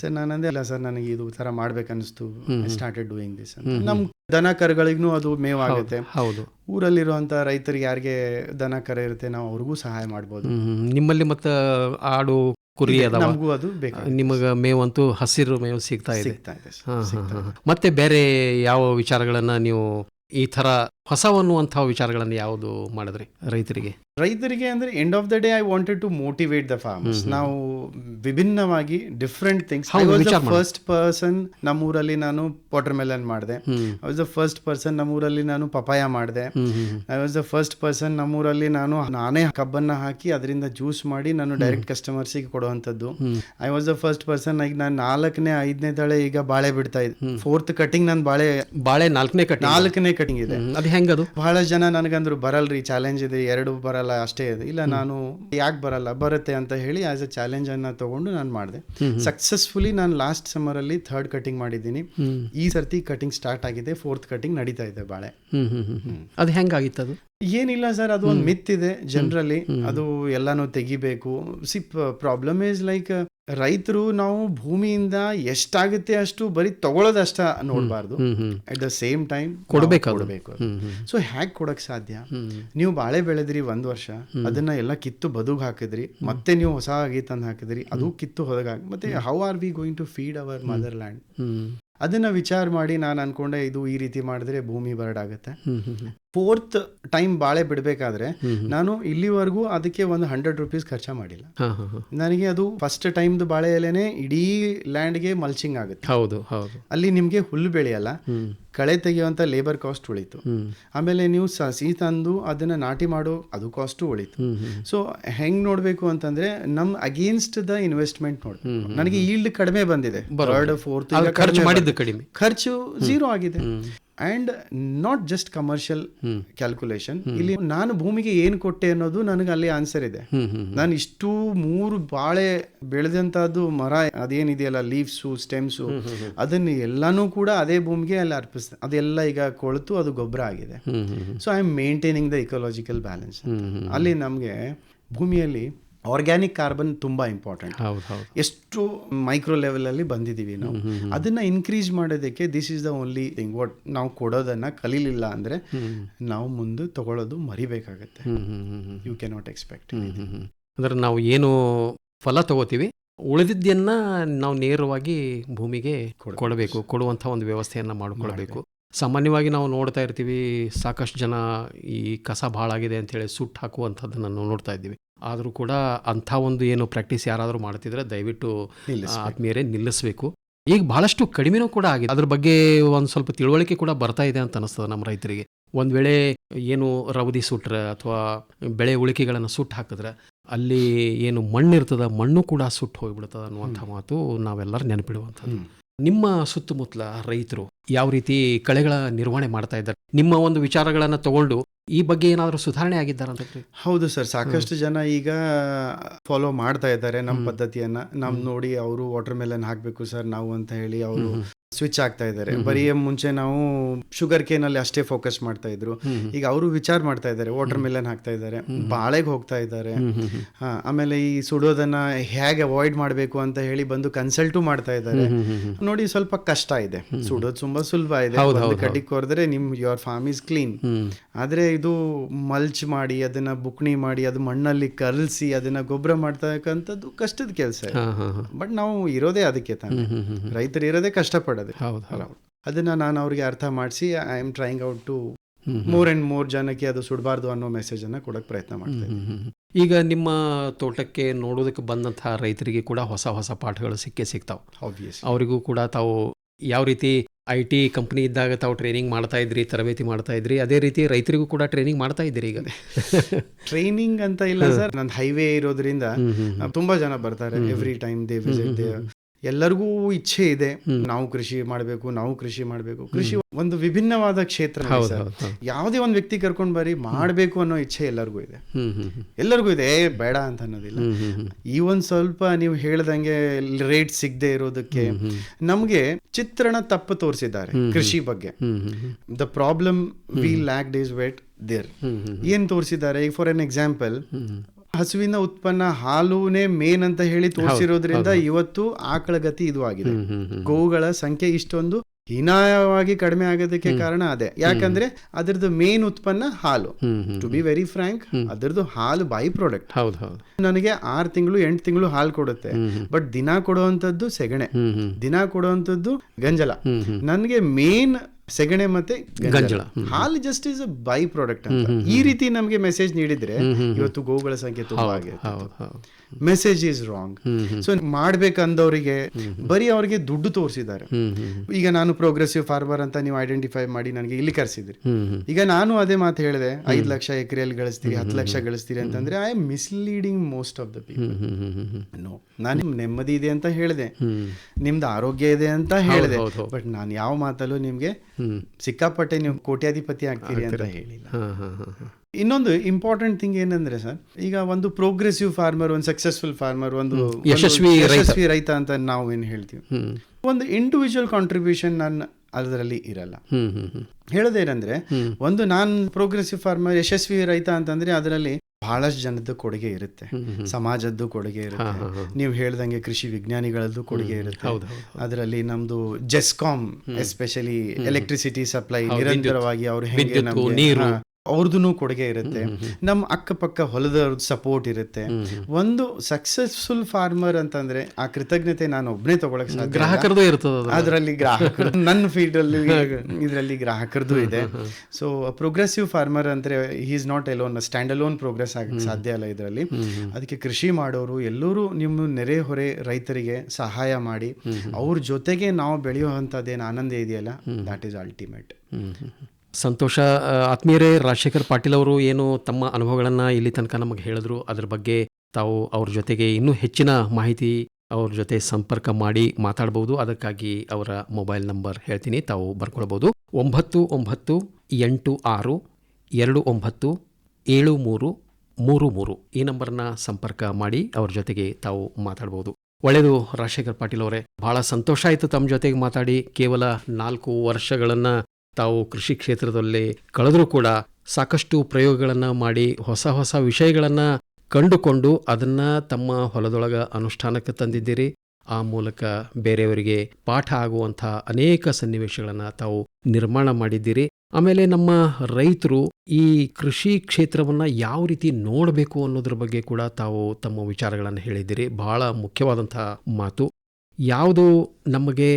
ಸರ್ ನಾನಂದೆ ಇಲ್ಲ ಸರ್ ನನಗೆ ಇದು ತರ ಮಾಡ್ಬೇಕನ್ನಿಸ್ತು. ಸ್ಟಾರ್ಟೆಡ್ ಡೂಯಿಂಗ್ ದಿಸ್ ನಮ್ ದನ ಕರುಗಳಿಗೂ ಅದು ಮೇವಾಗುತ್ತೆ ಹೌದು ಊರಲ್ಲಿರುವಂತ ರೈತರಿಗೆ ಯಾರಿಗೆ ದನ ಕರೆ ಇರುತ್ತೆ ನಾವು ಅವ್ರಿಗೂ ಸಹಾಯ ಮಾಡ್ಬೋದು. ಹ್ಮ್. ನಿಮ್ಮಲ್ಲಿ ಮತ್ತೆ ಆಡು ಕುರಿ ನಮಗೂ ಅದು ಬೇಕು ನಿಮಗ ಮೇವಂತೂ ಹಸಿರು ಮೇವು ಸಿಗ್ತಾ ಇದೆ. ಮತ್ತೆ ಬೇರೆ ಯಾವ ವಿಚಾರಗಳನ್ನ ನೀವು ಈ ತರ ಹೊಸವನ್ನುವಂತಹ ವಿಚಾರಗಳನ್ನ ಯಾವುದು ಮಾಡಿದ್ರಿ ರೈತರಿಗೆ? ರೈತರಿಗೆ ಅಂದ್ರೆ end of the day I wanted to motivate the farmers ನಾವು ವಿಭಿನ್ನವಾಗಿ different things I was the first person ನಮ್ಮೂರಲ್ಲಿ ನಾನು ವಾಟರ್ ಮೆಲನ್ ಮಾಡಿದೆ I was the first person ನಮ್ಮೂರಲ್ಲಿ ನಾನು ಪಪಾಯ ಮಾಡಿದೆ. I was the first person ನಮ್ಮೂರಲ್ಲಿ ನಾನು ನಾನೇ ಕಬ್ಬನ್ನ ಹಾಕಿ ಅದರಿಂದ ಜ್ಯೂಸ್ ಮಾಡಿ ನಾನು ಡೈರೆಕ್ಟ್ ಕಸ್ಟಮರ್ಸಿಗೆ ಕೊಡುವಂಥದ್ದು. I was the first person ಈಗ ನಾನು ನಾಲ್ಕನೇ ಐದನೇ ತಳೆ ಈಗ ಬಾಳೆ ಬಿಡ್ತಾ ಇದ್ದೆ ಫೋರ್ತ್ ಕಟಿಂಗ್ ನಾನು ಬಾಳೆ ಬಾಳೆ ನಾಲ್ಕನೇ ಕಟಿಂಗ್ ನಾಲ್ಕನೇ ಕಟಿಂಗ್ ಇದೆ. ಅದು ಹೆಂಗದು? ಬಹಳ ಜನ ನನಗಂದ್ರು ಬರಲ್ರಿ ಚಾಲೆಂಜ್ ಇದೆ ಎರಡು ಬರಲ್ಲ ಅಷ್ಟೇ ಇದೆ. ಇಲ್ಲ ನಾನು ಯಾಕೆ ಬರಲ್ಲ ಬರುತ್ತೆ ಅಂತ ಹೇಳಿ ಆಸ್ ಎ ಚಾಲೆಂಜ್ ಅನ್ನ ತಗೊಂಡು ನಾನು ಮಾಡಿದೆ. ಸಕ್ಸಸ್ಫುಲಿ ನಾನು ಲಾಸ್ಟ್ ಸಮ್ಮರ್ ಅಲ್ಲಿ ಥರ್ಡ್ ಕಟಿಂಗ್ ಮಾಡಿದ್ದೀನಿ. ಈ ಸರ್ತಿ ಕಟಿಂಗ್ ಸ್ಟಾರ್ಟ್ ಆಗಿದೆ ಫೋರ್ತ್ ಕಟಿಂಗ್ ನಡೀತಾ ಇದೆ ಬಾಳೆ. ಅದು ಹೆಂಗಾಗಿತ್ತು ಅದು? ಏನಿಲ್ಲ ಸರ್ ಅದು ಒಂದು ಮಿತ್ ಇದೆ ಜನರಲಿ ಅದು ಎಲ್ಲಾನು ತೆಗಿಬೇಕು. ಸಿ ಪ್ರಾಬ್ಲಮ್ ಇಸ್ ಲೈಕ್ ರೈತರು ನಾವು ಭೂಮಿಯಿಂದ ಎಷ್ಟಾಗುತ್ತೆ ಅಷ್ಟು ಬರೀ ತಗೊಳ್ಳೋದಷ್ಟ ನೋಡಬಾರ್ದು. ಅಟ್ ದ ಸೇಮ್ ಟೈಮ್ ಕೊಡಬೇಕು. ಕೊಡಬೇಕು ಸೊ ಹ್ಯಾಕ್ ಕೊಡಕ್ ಸಾಧ್ಯ? ನೀವು ಬಾಳೆ ಬೆಳೆದ್ರಿ ಒಂದ್ ವರ್ಷ ಅದನ್ನ ಎಲ್ಲ ಕಿತ್ತು ಬದುಗ್ ಹಾಕಿದ್ರಿ ಮತ್ತೆ ನೀವು ಹೊಸ ಆಗಿ ತಂದು ಹಾಕಿದ್ರಿ ಅದು ಕಿತ್ತು ಹೊರಗ ಮತ್ತೆ how are we going to feed our motherland ಅದನ್ನ ವಿಚಾರ ಮಾಡಿ ನಾನು ಅನ್ಕೊಂಡೆ ಇದು ಈ ರೀತಿ ಮಾಡಿದ್ರೆ ಭೂಮಿ ಹ್ಮ್ ಹ್ಮ್. ಫೋರ್ತ್ ಟೈಮ್ ಬಾಳೆ ಬಿಡಬೇಕಾದ್ರೆ. ನಾನು ಇಲ್ಲಿವರೆಗೂ ಅದಕ್ಕೆ ಒಂದು ಹಂಡ್ರೆಡ್ ರುಪೀಸ್ ಖರ್ಚ ಮಾಡಿಲ್ಲ. ನನಗೆ ಅದು ಫಸ್ಟ್ ಟೈಮ್ದು ಬಾಳೆ ಎಲೆನೆ ಇಡೀ ಲ್ಯಾಂಡ್ಗೆ ಮಲ್ಚಿಂಗ್ ಆಗುತ್ತೆ. ಹೌದು ಹೌದು. ಅಲ್ಲಿ ನಿಮಗೆ ಹುಲ್ಲು ಬೆಳೆಯಲ್ಲ ಕಳೆ ತೆಗೆಯುವಂತ ಲೇಬರ್ ಕಾಸ್ಟ್ ಉಳಿತು. ಆಮೇಲೆ ನೀವು ಸಸಿ ತಂದು ಅದನ್ನ ನಾಟಿ ಮಾಡೋ ಅದು ಕಾಸ್ಟು ಉಳಿತು. ಸೊ ಹೆಂಗ್ ನೋಡ್ಬೇಕು ಅಂತಂದ್ರೆ ನಮ್ ಅಗೇನ್ಸ್ಟ್ ದ ಇನ್ವೆಸ್ಟ್ಮೆಂಟ್ ನೋಡ್. ನನಗೆ ಈಲ್ಡ್ ಕಡಿಮೆ ಬಂದಿದೆ. ಥರ್ಡ್ ಫೋರ್ತ್ ಖರ್ಚು ಮಾಡಿದ್ದು ಕಡಿಮೆ. ಖರ್ಚು ಝೀರೋ ಆಗಿದೆ. And not just commercial calculation ಇಲ್ಲಿ ನಾನು ಭೂಮಿಗೆ ಏನು ಕೊಟ್ಟೆ ಅನ್ನೋದು ನನಗೆ ಅಲ್ಲಿ ಆನ್ಸರ್ ಇದೆ. ನಾನು ಇಷ್ಟು ಮೂರು ಬಾಳೆ ಬೆಳೆದಂತಹದ್ದು ಮರ ಅದೇನಿದೆಯಲ್ಲ ಲೀವ್ಸು ಸ್ಟೆಮ್ಸು ಅದನ್ನು ಎಲ್ಲಾನು ಕೂಡ ಅದೇ ಭೂಮಿಗೆ ಅಲ್ಲಿ ಅರ್ಪಿಸ್ ಅದೆಲ್ಲ ಈಗ ಕೊಳೆತು ಅದು ಗೊಬ್ಬರ ಆಗಿದೆ. So I am maintaining the ecological balance ಅಲ್ಲಿ ನಮಗೆ ಭೂಮಿಯಲ್ಲಿ ಆರ್ಗ್ಯಾನಿಕ್ ಕಾರ್ಬನ್ ತುಂಬ ಇಂಪಾರ್ಟೆಂಟ್ ಹೌದು ಹೌದು. ಎಷ್ಟು ಮೈಕ್ರೋ ಲೆವೆಲ್ ಅಲ್ಲಿ ಬಂದಿದೀವಿ ನಾವು. ಅದನ್ನ ಇನ್ಕ್ರೀಸ್ ಮಾಡೋದಕ್ಕೆ this is the only thing what ನಾವು ಕೊಡೋದನ್ನ ಕಲೀಲಿಲ್ಲ ಅಂದ್ರೆ ನಾವು ಮುಂದೆ ತಗೊಳ್ಳೋದು ಮರಿಬೇಕಾಗತ್ತೆ. ಯು ಕ್ಯಾನ್ ನಾಟ್ ಎಕ್ಸ್ಪೆಕ್ಟ್ ಅಂದರೆ ನಾವು ಏನು ಫಲ ತಗೋತೀವಿ ಉಳಿದಿದ್ದನ್ನ ನಾವು ನೇರವಾಗಿ ಭೂಮಿಗೆ ಕೊಡ್ಬೇಕು. ಕೊಡಬೇಕು ಕೊಡುವಂಥ ಒಂದು ವ್ಯವಸ್ಥೆಯನ್ನು ಮಾಡಿಕೊಳ್ಬೇಕು. ಸಾಮಾನ್ಯವಾಗಿ ನಾವು ನೋಡ್ತಾ ಇರ್ತೀವಿ ಸಾಕಷ್ಟು ಜನ ಈ ಕಸ ಭಾಳಾಗಿದೆ ಅಂತೇಳಿ ಸುಟ್ಟು ಹಾಕುವಂಥದ್ದನ್ನು ನಾವು ನೋಡ್ತಾ ಇದ್ದೀವಿ. ಆದರೂ ಕೂಡ ಅಂಥ ಒಂದು ಏನು ಪ್ರಾಕ್ಟೀಸ್ ಯಾರಾದರೂ ಮಾಡ್ತಿದ್ರೆ ದಯವಿಟ್ಟು. ಆತ್ಮೀಯರೇ ನಿಲ್ಲಿಸಬೇಕು. ಈಗ ಭಾಳಷ್ಟು ಕಡಿಮೆನೂ ಕೂಡ ಆಗಿದೆ. ಅದ್ರ ಬಗ್ಗೆ ಒಂದು ಸ್ವಲ್ಪ ತಿಳುವಳಿಕೆ ಕೂಡ ಬರ್ತಾ ಇದೆ ಅಂತ ಅನಿಸ್ತದೆ ನಮ್ಮ ರೈತರಿಗೆ. ಒಂದು ವೇಳೆ ಏನು ರವದಿ ಸುಟ್ರೆ ಅಥವಾ ಬೆಳೆ ಉಳಿಕೆಗಳನ್ನು ಸುಟ್ಟು ಹಾಕಿದ್ರೆ ಅಲ್ಲಿ ಏನು ಮಣ್ಣು ಇರ್ತದ ಮಣ್ಣು ಕೂಡ ಸುಟ್ಟು ಹೋಗಿಬಿಡ್ತದೆ ಅನ್ನುವಂಥ ಮಾತು ನಾವೆಲ್ಲರೂ ನೆನಪಿಡುವಂಥದ್ದು. ನಿಮ್ಮ ಸುತ್ತಮುತ್ತಲ ರೈತರು ಯಾವ ರೀತಿ ಕಳೆಗಳ ನಿರ್ವಹಣೆ ಮಾಡ್ತಾ ಇದ್ದಾರೆ? ನಿಮ್ಮ ಒಂದು ವಿಚಾರಗಳನ್ನು ತಗೊಂಡು ಈ ಬಗ್ಗೆ ಏನಾದರೂ ಸುಧಾರಣೆ ಆಗಿದ್ದಾರಂತ ಹೌದು ಸರ್ ಸಾಕಷ್ಟು ಜನ ಈಗ ಫಾಲೋ ಮಾಡ್ತಾ ಇದ್ದಾರೆ ನಮ್ಮ. ಪದ್ಧತಿಯನ್ನ. ನಮ್ ನೋಡಿ ಅವರು ವಾಟರ್ ಮೆಲನ್ ಹಾಕ್ಬೇಕು ಸರ್ ನಾವು ಅಂತ ಹೇಳಿ ಅವರು ಸ್ವಿಚ್ ಆಗ್ತಾ ಇದ್ದಾರೆ. ಬರೀ ಮುಂಚೆ ನಾವು ಶುಗರ್ ಕೇನ್ ಅಲ್ಲಿ ಅಷ್ಟೇ ಫೋಕಸ್ ಮಾಡ್ತಾ ಇದ್ರು. ಈಗ ಅವರು ವಿಚಾರ ಮಾಡ್ತಾ ಇದ್ದಾರೆ ವಾಟರ್ ಮೆಲನ್ ಹಾಕ್ತಾ ಇದ್ದಾರೆ ಬಾಳೆಗೆ ಹೋಗ್ತಾ ಇದ್ದಾರೆ. ಆಮೇಲೆ ಈ ಸುಡೋದನ್ನ ಹೇಗೆ ಅವಾಯ್ಡ್ ಮಾಡಬೇಕು ಅಂತ ಹೇಳಿ ಬಂದು ಕನ್ಸಲ್ಟು ಮಾಡ್ತಾ ಇದ್ದಾರೆ. ನೋಡಿ ಸ್ವಲ್ಪ ಕಷ್ಟ ಇದೆ. ಸುಡೋದು ತುಂಬಾ ಸುಲಭ ಇದೆ. ಕಡ್ಡಿ ಕೊರೆದ್ರೆ ನಿಮ್ ಯುವರ್ ಫಾರ್ಮ್ ಇಸ್ ಕ್ಲೀನ್ ಆದ್ರೆ ಇದು ಮಲ್ಚ್ ಮಾಡಿ ಅದನ್ನ ಬುಕ್ಣಿ ಮಾಡಿ ಅದು ಮಣ್ಣಲ್ಲಿ ಕಲ್ಸಿ ಅದನ್ನ ಗೊಬ್ಬರ ಮಾಡ್ತಕ್ಕಂಥದ್ದು ಕಷ್ಟದ ಕೆಲಸ ಬಟ್ ನಾವು ಇರೋದೇ ಅದಕ್ಕೆ ತಾನೆ. ರೈತರು ಇರೋದೇ ಕಷ್ಟಪಡೋದು. ಹೌದು ಹೌದು. ಅದನ್ನ ನಾನು ಅವ್ರಿಗೆ ಅರ್ಥ ಮಾಡಿಸಿ I am trying out to more and more ಜನಕ್ಕೆ ಅದು ಸುಡಬಾರ್ದು ಅನ್ನೋ ಮೆಸೇಜ್ ಅನ್ನ ಕೊಡಕ್ ಪ್ರಯತ್ನ ಮಾಡ್ತೇನೆ ಈಗ ನಿಮ್ಮ ತೋಟಕ್ಕೆ ನೋಡೋದಕ್ಕೆ ಬಂದಂತಹ ರೈತರಿಗೆ ಕೂಡ ಹೊಸ ಹೊಸ ಪಾಠಗಳು ಸಿಕ್ಕೇ ಸಿಗ್ತಾವೆ. ಅವರಿಗೂ ಕೂಡ ತಾವು ಯಾವ ರೀತಿ ಐ ಟಿ ಕಂಪ್ನಿ ಇದ್ದಾಗ ತಾವು ಟ್ರೈನಿಂಗ್ ಮಾಡ್ತಾ ಇದ್ರಿ ತರಬೇತಿ ಮಾಡ್ತಾ ಇದ್ರಿ ಅದೇ ರೀತಿ ರೈತರಿಗೂ ಕೂಡ ಟ್ರೈನಿಂಗ್ ಮಾಡ್ತಾ ಇದ್ರಿ ಈಗ. [LAUGHS] ಟ್ರೈನಿಂಗ್ ಅಂತ ಇಲ್ಲ ಸರ್. ನಂದು ಹೈವೇ ಇರೋದ್ರಿಂದ ತುಂಬಾ ಜನ ಬರ್ತಾರೆ ಎವ್ರಿ ಟೈಮ್ ದೇ ವಿಸಿಟ್ ಎಲ್ಲರಿಗೂ ಇಚ್ಛೆ ಇದೆ ನಾವು ಕೃಷಿ ಮಾಡಬೇಕು ನಾವು ಕೃಷಿ ಮಾಡಬೇಕು ಕೃಷಿ ಒಂದು ವಿಭಿನ್ನವಾದ ಕ್ಷೇತ್ರ. ಯಾವುದೇ ಒಂದು ವ್ಯಕ್ತಿ ಕರ್ಕೊಂಡು ಬರಿ ಮಾಡಬೇಕು ಅನ್ನೋ ಇಚ್ಛೆ ಎಲ್ಲರಿಗೂ ಇದೆ. ಎಲ್ಲರಿಗೂ ಇದೆ ಏ ಬೇಡ ಅಂತ ಅನ್ನೋದಿಲ್ಲ. ಈ ಒಂದು ಸ್ವಲ್ಪ ನೀವು ಹೇಳ್ದಂಗೆ ರೇಟ್ ಸಿಗದೆ ಇರೋದಕ್ಕೆ. ನಮ್ಗೆ ಚಿತ್ರಣ ತಪ್ಪು ತೋರಿಸಿದ್ದಾರೆ ಕೃಷಿ ಬಗ್ಗೆ. The problem we lack days wait there ಏನ್ ತೋರಿಸಿದ್ದಾರೆ ಫಾರ್ ಎನ್ ಎಕ್ಸಾಂಪಲ್. ಹಸುವಿನ ಉತ್ಪನ್ನ ಹಾಲುನೇ ಮೇನ್ ಅಂತ ಹೇಳಿ ತೋರಿಸಿರೋದ್ರಿಂದ ಇವತ್ತು ಆಕಳ ಗತಿ ಇದು ಆಗಿದೆ. ಗೋವುಗಳ ಸಂಖ್ಯೆ ಇಷ್ಟೊಂದು ಹೀನಾಯವಾಗಿ ಕಡಿಮೆ ಆಗೋದಕ್ಕೆ. ಕಾರಣ ಅದೇ ಯಾಕಂದ್ರೆ ಅದರದ್ದು ಮೇನ್ ಉತ್ಪನ್ನ ಹಾಲು ಟು ಬಿ ವೆರಿ ಫ್ರಾಂಕ್. ಅದರದ್ದು ಹಾಲು ಬೈ ಪ್ರಾಡಕ್ಟ್ ನನಗೆ ಆರು ತಿಂಗಳು ಎಂಟು ತಿಂಗಳು ಹಾಲು ಕೊಡುತ್ತೆ. ಬಟ್ ದಿನ ಕೊಡುವಂತದ್ದು ಸೆಗಣೆ. ದಿನ ಕೊಡುವಂತದ್ದು ಗಂಜಲ. ನನಗೆ ಮೇನ್ ಸೆಗಣೆ ಮತ್ತೆ ಗಂಜಲ. ಹಾಲು just is a by product ಅಂತ ಈ ರೀತಿ ನಮಗೆ ಮೆಸೇಜ್ ನೀಡಿದ್ರೆ ಇವತ್ತು ಗೋವುಗಳ ಸಂಖ್ಯೆ ತುಂಬಾ ಆಗಿದೆ ಮೆಸೇಜ್ ಇಸ್ ರಾಂಗ್ ಸೊ ಮಾಡ್ಬೇಕಂದವರಿಗೆ ಬರೀ ಅವ್ರಿಗೆ ದುಡ್ಡು ತೋರಿಸಿದ್ದಾರೆ. ಈಗ ನಾನು ಪ್ರೋಗ್ರೆಸಿವ್ ಫಾರ್ಮರ್ ಅಂತ ನೀವು ಐಡೆಂಟಿಫೈ ಮಾಡಿ ನನಗೆ ಇಲ್ಲಿ ಕರೆಸಿದ್ರಿ. ಈಗ ನಾನು ಅದೇ ಮಾತು ಹೇಳಿದೆ ಐದು ಲಕ್ಷ ಎಕರೆಯಲ್ಲಿ ಗಳಿಸ್ತೀರಿ ಹತ್ತು ಲಕ್ಷ ಗಳಿಸ್ತೀರಿ ಅಂತಂದ್ರೆ I am misleading most of the people no ನಾನು ನೆಮ್ಮದಿ ಇದೆ ಅಂತ ಹೇಳಿದೆ. ನಿಮ್ದು ಆರೋಗ್ಯ ಇದೆ ಅಂತ ಹೇಳಿದೆ. ಬಟ್ ನಾನು ಯಾವ ಮಾತಲ್ಲೂ ನಿಮ್ಗೆ ಸಿಕ್ಕಾಪಟ್ಟೆ ನೀವು ಕೋಟ್ಯಾಧಿಪತಿ ಆಗ್ತೀರಿ ಅಂತ ಹೇಳಿಲ್ಲ. ಇನ್ನೊಂದು ಇಂಪಾರ್ಟೆಂಟ್ ಥಿಂಗ್ ಏನಂದ್ರೆ ಸರ್ ಈಗ ಒಂದು ಪ್ರೋಗ್ರೆಸಿವ್ ಫಾರ್ಮರ್ ಒಂದು ಸಕ್ಸಸ್ಫುಲ್ ಫಾರ್ಮರ್ ಒಂದು ಯಶಸ್ವಿ. ಯಶಸ್ವಿ ರೈತ ಅಂತ ನಾವು ಏನು ಹೇಳ್ತೀವಿ. ಒಂದು ಇಂಡಿವಿಜುವಲ್ ಕಾಂಟ್ರಿಬ್ಯೂಷನ್ ನನ್ನ ಅದರಲ್ಲಿ ಇರಲ್ಲ. ಹೇಳೋದೇನಂದ್ರೆ ಒಂದು ನಾನ್ ಪ್ರೋಗ್ರೆಸಿವ್ ಫಾರ್ಮರ್ ಯಶಸ್ವಿ ರೈತ ಅಂತಂದ್ರೆ ಅದರಲ್ಲಿ ಬಹಳಷ್ಟು ಜನದ್ದು ಕೊಡುಗೆ ಇರುತ್ತೆ. ಸಮಾಜದ್ದು ಕೊಡುಗೆ ಇರುತ್ತೆ. ನೀವು ಹೇಳ್ದಂಗೆ ಕೃಷಿ ವಿಜ್ಞಾನಿಗಳದ್ದು ಕೊಡುಗೆ ಇರುತ್ತೆ. ಅದರಲ್ಲಿ ನಮ್ದು ಜೆಸ್ಕಾಮ್ ಎಸ್ಪೆಷಲಿ ಎಲೆಕ್ಟ್ರಿಸಿಟಿ ಸಪ್ಲೈ ನಿರಂತರವಾಗಿ ಅವ್ರು ಅವ್ರದ್ದು ಕೊಡುಗೆ ಇರುತ್ತೆ. ನಮ್ಮ ಅಕ್ಕಪಕ್ಕ ಹೊಲದ ಸಪೋರ್ಟ್ ಇರುತ್ತೆ. ಒಂದು ಸಕ್ಸಸ್ಫುಲ್ ಫಾರ್ಮರ್ ಅಂತಂದ್ರೆ ಆ ಕೃತಜ್ಞತೆ ನಾನು ಒಬ್ಬನೇ ತಗೊಳಕ್ ಸಾಧ್ಯ ಇರ್ತದೆ ಅದರಲ್ಲಿ ಗ್ರಾಹಕರು [LAUGHS] ನನ್ನ ಫೀಲ್ಡ್ ಅಲ್ಲಿ ಇದರಲ್ಲಿ ಗ್ರಾಹಕರದ್ದು ಇದೆ. ಸೊ ಪ್ರೋಗ್ರೆಸಿವ್ ಫಾರ್ಮರ್ ಅಂದ್ರೆ is not alone stand alone progress ಆಗಕ್ಕೆ ಸಾಧ್ಯ ಅಲ್ಲ ಇದರಲ್ಲಿ. ಅದಕ್ಕೆ ಕೃಷಿ ಮಾಡೋರು ಎಲ್ಲರೂ ನಿಮ್ಮ ನೆರೆ ಹೊರೆ ರೈತರಿಗೆ ಸಹಾಯ ಮಾಡಿ ಅವ್ರ ಜೊತೆಗೆ ನಾವು ಬೆಳೆಯುವಂಥದ್ದೇನು ಆನಂದ ಇದೆಯಲ್ಲ ದಾಟ್ ಈಸ್ ಅಲ್ಟಿಮೇಟ್. ಸಂತೋಷ ಆತ್ಮೀಯರೇ, ರಾಜಶೇಖರ್ ಪಾಟೀಲ್ ಅವರು ಏನು ತಮ್ಮ ಅನುಭವಗಳನ್ನು ಇಲ್ಲಿ ತನಕ ನಮಗೆ ಹೇಳಿದ್ರು, ಅದರ ಬಗ್ಗೆ ತಾವು ಅವ್ರ ಜೊತೆಗೆ ಇನ್ನೂ ಹೆಚ್ಚಿನ ಮಾಹಿತಿ ಅವ್ರ ಜೊತೆ ಸಂಪರ್ಕ ಮಾಡಿ ಮಾತಾಡಬಹುದು ಅದಕ್ಕಾಗಿ ಅವರ ಮೊಬೈಲ್ ನಂಬರ್ ಹೇಳ್ತೀನಿ, ತಾವು ಬರ್ಕೊಳ್ಬೋದು. ಒಂಬತ್ತು ಒಂಬತ್ತು ಎಂಟು ಆರು ಎರಡು ಒಂಬತ್ತು ಏಳು ಮೂರು ಮೂರು ಮೂರು ಈ ನಂಬರ್ನ ಸಂಪರ್ಕ ಮಾಡಿ ಅವ್ರ ಜೊತೆಗೆ ತಾವು ಮಾತಾಡ್ಬೋದು. ಒಳ್ಳೆಯದು ರಾಜಶೇಖರ್ ಪಾಟೀಲ್ ಅವರೇ. ಬಹಳ ಸಂತೋಷ ಆಯಿತು ತಮ್ಮ ಜೊತೆಗೆ ಮಾತಾಡಿ. ಕೇವಲ ನಾಲ್ಕು ವರ್ಷಗಳನ್ನು ತಾವು ಕೃಷಿ ಕ್ಷೇತ್ರದಲ್ಲಿ ಕಳೆದರೂ ಕೂಡ ಸಾಕಷ್ಟು ಪ್ರಯೋಗಗಳನ್ನು ಮಾಡಿ ಹೊಸ ಹೊಸ ವಿಷಯಗಳನ್ನು ಕಂಡುಕೊಂಡು ಅದನ್ನು ತಮ್ಮ ಹೊಲದೊಳಗ ಅನುಷ್ಠಾನಕ್ಕೆ ತಂದಿದ್ದೀರಿ. ಆ ಮೂಲಕ ಬೇರೆಯವರಿಗೆ ಪಾಠ ಆಗುವಂಥ ಅನೇಕ ಸನ್ನಿವೇಶಗಳನ್ನು ತಾವು ನಿರ್ಮಾಣ ಮಾಡಿದ್ದೀರಿ. ಆಮೇಲೆ ನಮ್ಮ ರೈತರು ಈ ಕೃಷಿ ಕ್ಷೇತ್ರವನ್ನು ಯಾವ ರೀತಿ ನೋಡಬೇಕು ಅನ್ನೋದ್ರ ಬಗ್ಗೆ ಕೂಡ ತಾವು ತಮ್ಮ ವಿಚಾರಗಳನ್ನು ಹೇಳಿದ್ದೀರಿ. ಬಹಳ ಮುಖ್ಯವಾದಂಥ ಮಾತು. ಯಾವುದು ನಮಗೆ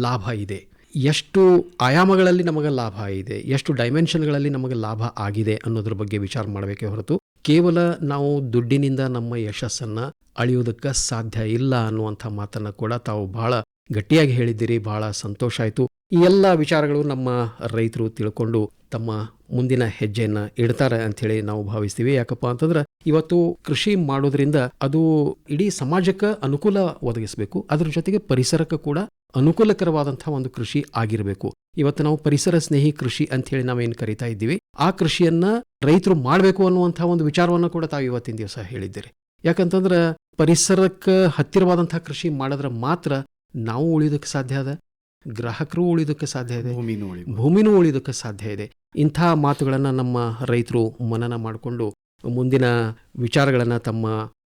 ಲಾಭ ಇದೆ. ಎಷ್ಟು ಆಯಾಮಗಳಲ್ಲಿ ನಮಗೆ ಲಾಭ ಇದೆ, ಎಷ್ಟು ಡೈಮೆನ್ಷನ್ಗಳಲ್ಲಿ ನಮಗೆ ಲಾಭ ಆಗಿದೆ ಅನ್ನೋದ್ರ ಬಗ್ಗೆ ವಿಚಾರ ಮಾಡಬೇಕೇ ಹೊರತು, ಕೇವಲ ನಾವು ದುಡ್ಡಿನಿಂದ ನಮ್ಮ ಯಶಸ್ಸನ್ನು ಅಳೆಯುವುದಕ್ಕೆ ಸಾಧ್ಯ ಇಲ್ಲ ಅನ್ನುವಂಥ ಮಾತನ್ನು ಕೂಡ ತಾವು ಬಹಳ ಗಟ್ಟಿಯಾಗಿ ಹೇಳಿದ್ದೀರಿ, ಬಹಳ ಸಂತೋಷ ಆಯಿತು. ಈ ಎಲ್ಲ ವಿಚಾರಗಳು ನಮ್ಮ ರೈತರು ತಿಳ್ಕೊಂಡು ತಮ್ಮ ಮುಂದಿನ ಹೆಜ್ಜೆಯನ್ನು ಇಡ್ತಾರೆ ಅಂಥೇಳಿ ನಾವು ಭಾವಿಸ್ತೀವಿ. ಯಾಕಪ್ಪ ಅಂತಂದ್ರೆ ಇವತ್ತು ಕೃಷಿ ಮಾಡೋದ್ರಿಂದ ಅದು ಇಡೀ ಸಮಾಜಕ್ಕೆ ಅನುಕೂಲ ಒದಗಿಸಬೇಕು, ಅದ್ರ ಜೊತೆಗೆ ಪರಿಸರಕ್ಕೆ ಕೂಡ ಅನುಕೂಲಕರವಾದಂಥ ಒಂದು ಕೃಷಿ ಆಗಿರಬೇಕು. ಇವತ್ತು ನಾವು ಪರಿಸರ ಸ್ನೇಹಿ ಕೃಷಿ ಅಂತ ಹೇಳಿ ನಾವೇನು ಕರಿತಾ ಇದ್ದೀವಿ ಆ ಕೃಷಿಯನ್ನ ರೈತರು ಮಾಡಬೇಕು ಅನ್ನುವಂಥ ಒಂದು ವಿಚಾರವನ್ನು ಕೂಡ ತಾವು ಇವತ್ತಿನ ದಿವಸ ಹೇಳಿದ್ದೀರಿ. ಯಾಕಂತಂದ್ರೆ ಪರಿಸರಕ್ಕೆ ಹತ್ತಿರವಾದಂಥ ಕೃಷಿ ಮಾಡಿದ್ರೆ ಮಾತ್ರ ನಾವು ಉಳಿಯೋದಕ್ಕೆ ಸಾಧ್ಯ ಅದ ಗ್ರಾಹಕರು ಉಳಿಯೋದಕ್ಕೆ ಸಾಧ್ಯ ಇದೆ ಭೂಮಿನೂ ಉಳಿಯೋದಕ್ಕೆ ಸಾಧ್ಯ ಇದೆ. ಇಂಥ ಮಾತುಗಳನ್ನು ನಮ್ಮ ರೈತರು ಮನನ ಮಾಡಿಕೊಂಡು ಮುಂದಿನ ವಿಚಾರಗಳನ್ನು ತಮ್ಮ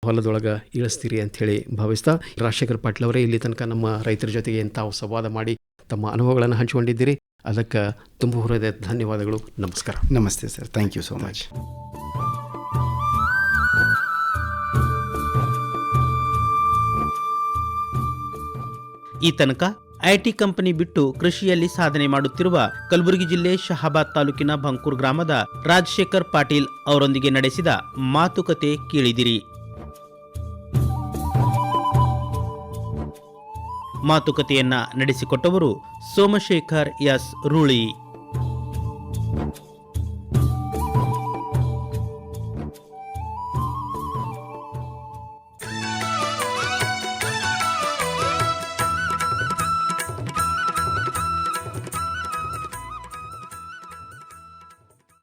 ಹೊಲದೊಳಗೆ ಇಳಿಸ್ತೀರಿ ಅಂಥೇಳಿ ಭಾವಿಸ್ತಾ ರಾಜಶೇಖರ್ ಪಾಟೀಲ್ ಅವರೇ ಇಲ್ಲಿ ತನಕ ನಮ್ಮ ರೈತರ ಜೊತೆಗೆ ತಾವು ಸಂವಾದ ಮಾಡಿ ತಮ್ಮ ಅನುಭವಗಳನ್ನು ಹಂಚಿಕೊಂಡಿದ್ದೀರಿ. ಅದಕ್ಕೆ ತುಂಬ ಹೃದಯ ಧನ್ಯವಾದಗಳು. ನಮಸ್ಕಾರ. ನಮಸ್ತೆ sir. Thank you so much ಈ ತನಕ ಐಟಿ ಕಂಪನಿ ಬಿಟ್ಟು ಕೃಷಿಯಲ್ಲಿ ಸಾಧನೆ ಮಾಡುತ್ತಿರುವ ಕಲಬುರಗಿ ಜಿಲ್ಲೆ ಶಹಾಬಾದ್ ತಾಲೂಕಿನ ಬಂಕೂರ್ ಗ್ರಾಮದ ರಾಜಶೇಖರ್ ಪಾಟೀಲ್ ಅವರೊಂದಿಗೆ ನಡೆಸಿದ ಮಾತುಕತೆ ಕೇಳಿದಿರಿ. ಮಾತುಕತೆಯನ್ನ ನಡೆಸಿಕೊಟ್ಟವರು ಸೋಮಶೇಖರ್ ಎಸ್ ರೂಳಿ.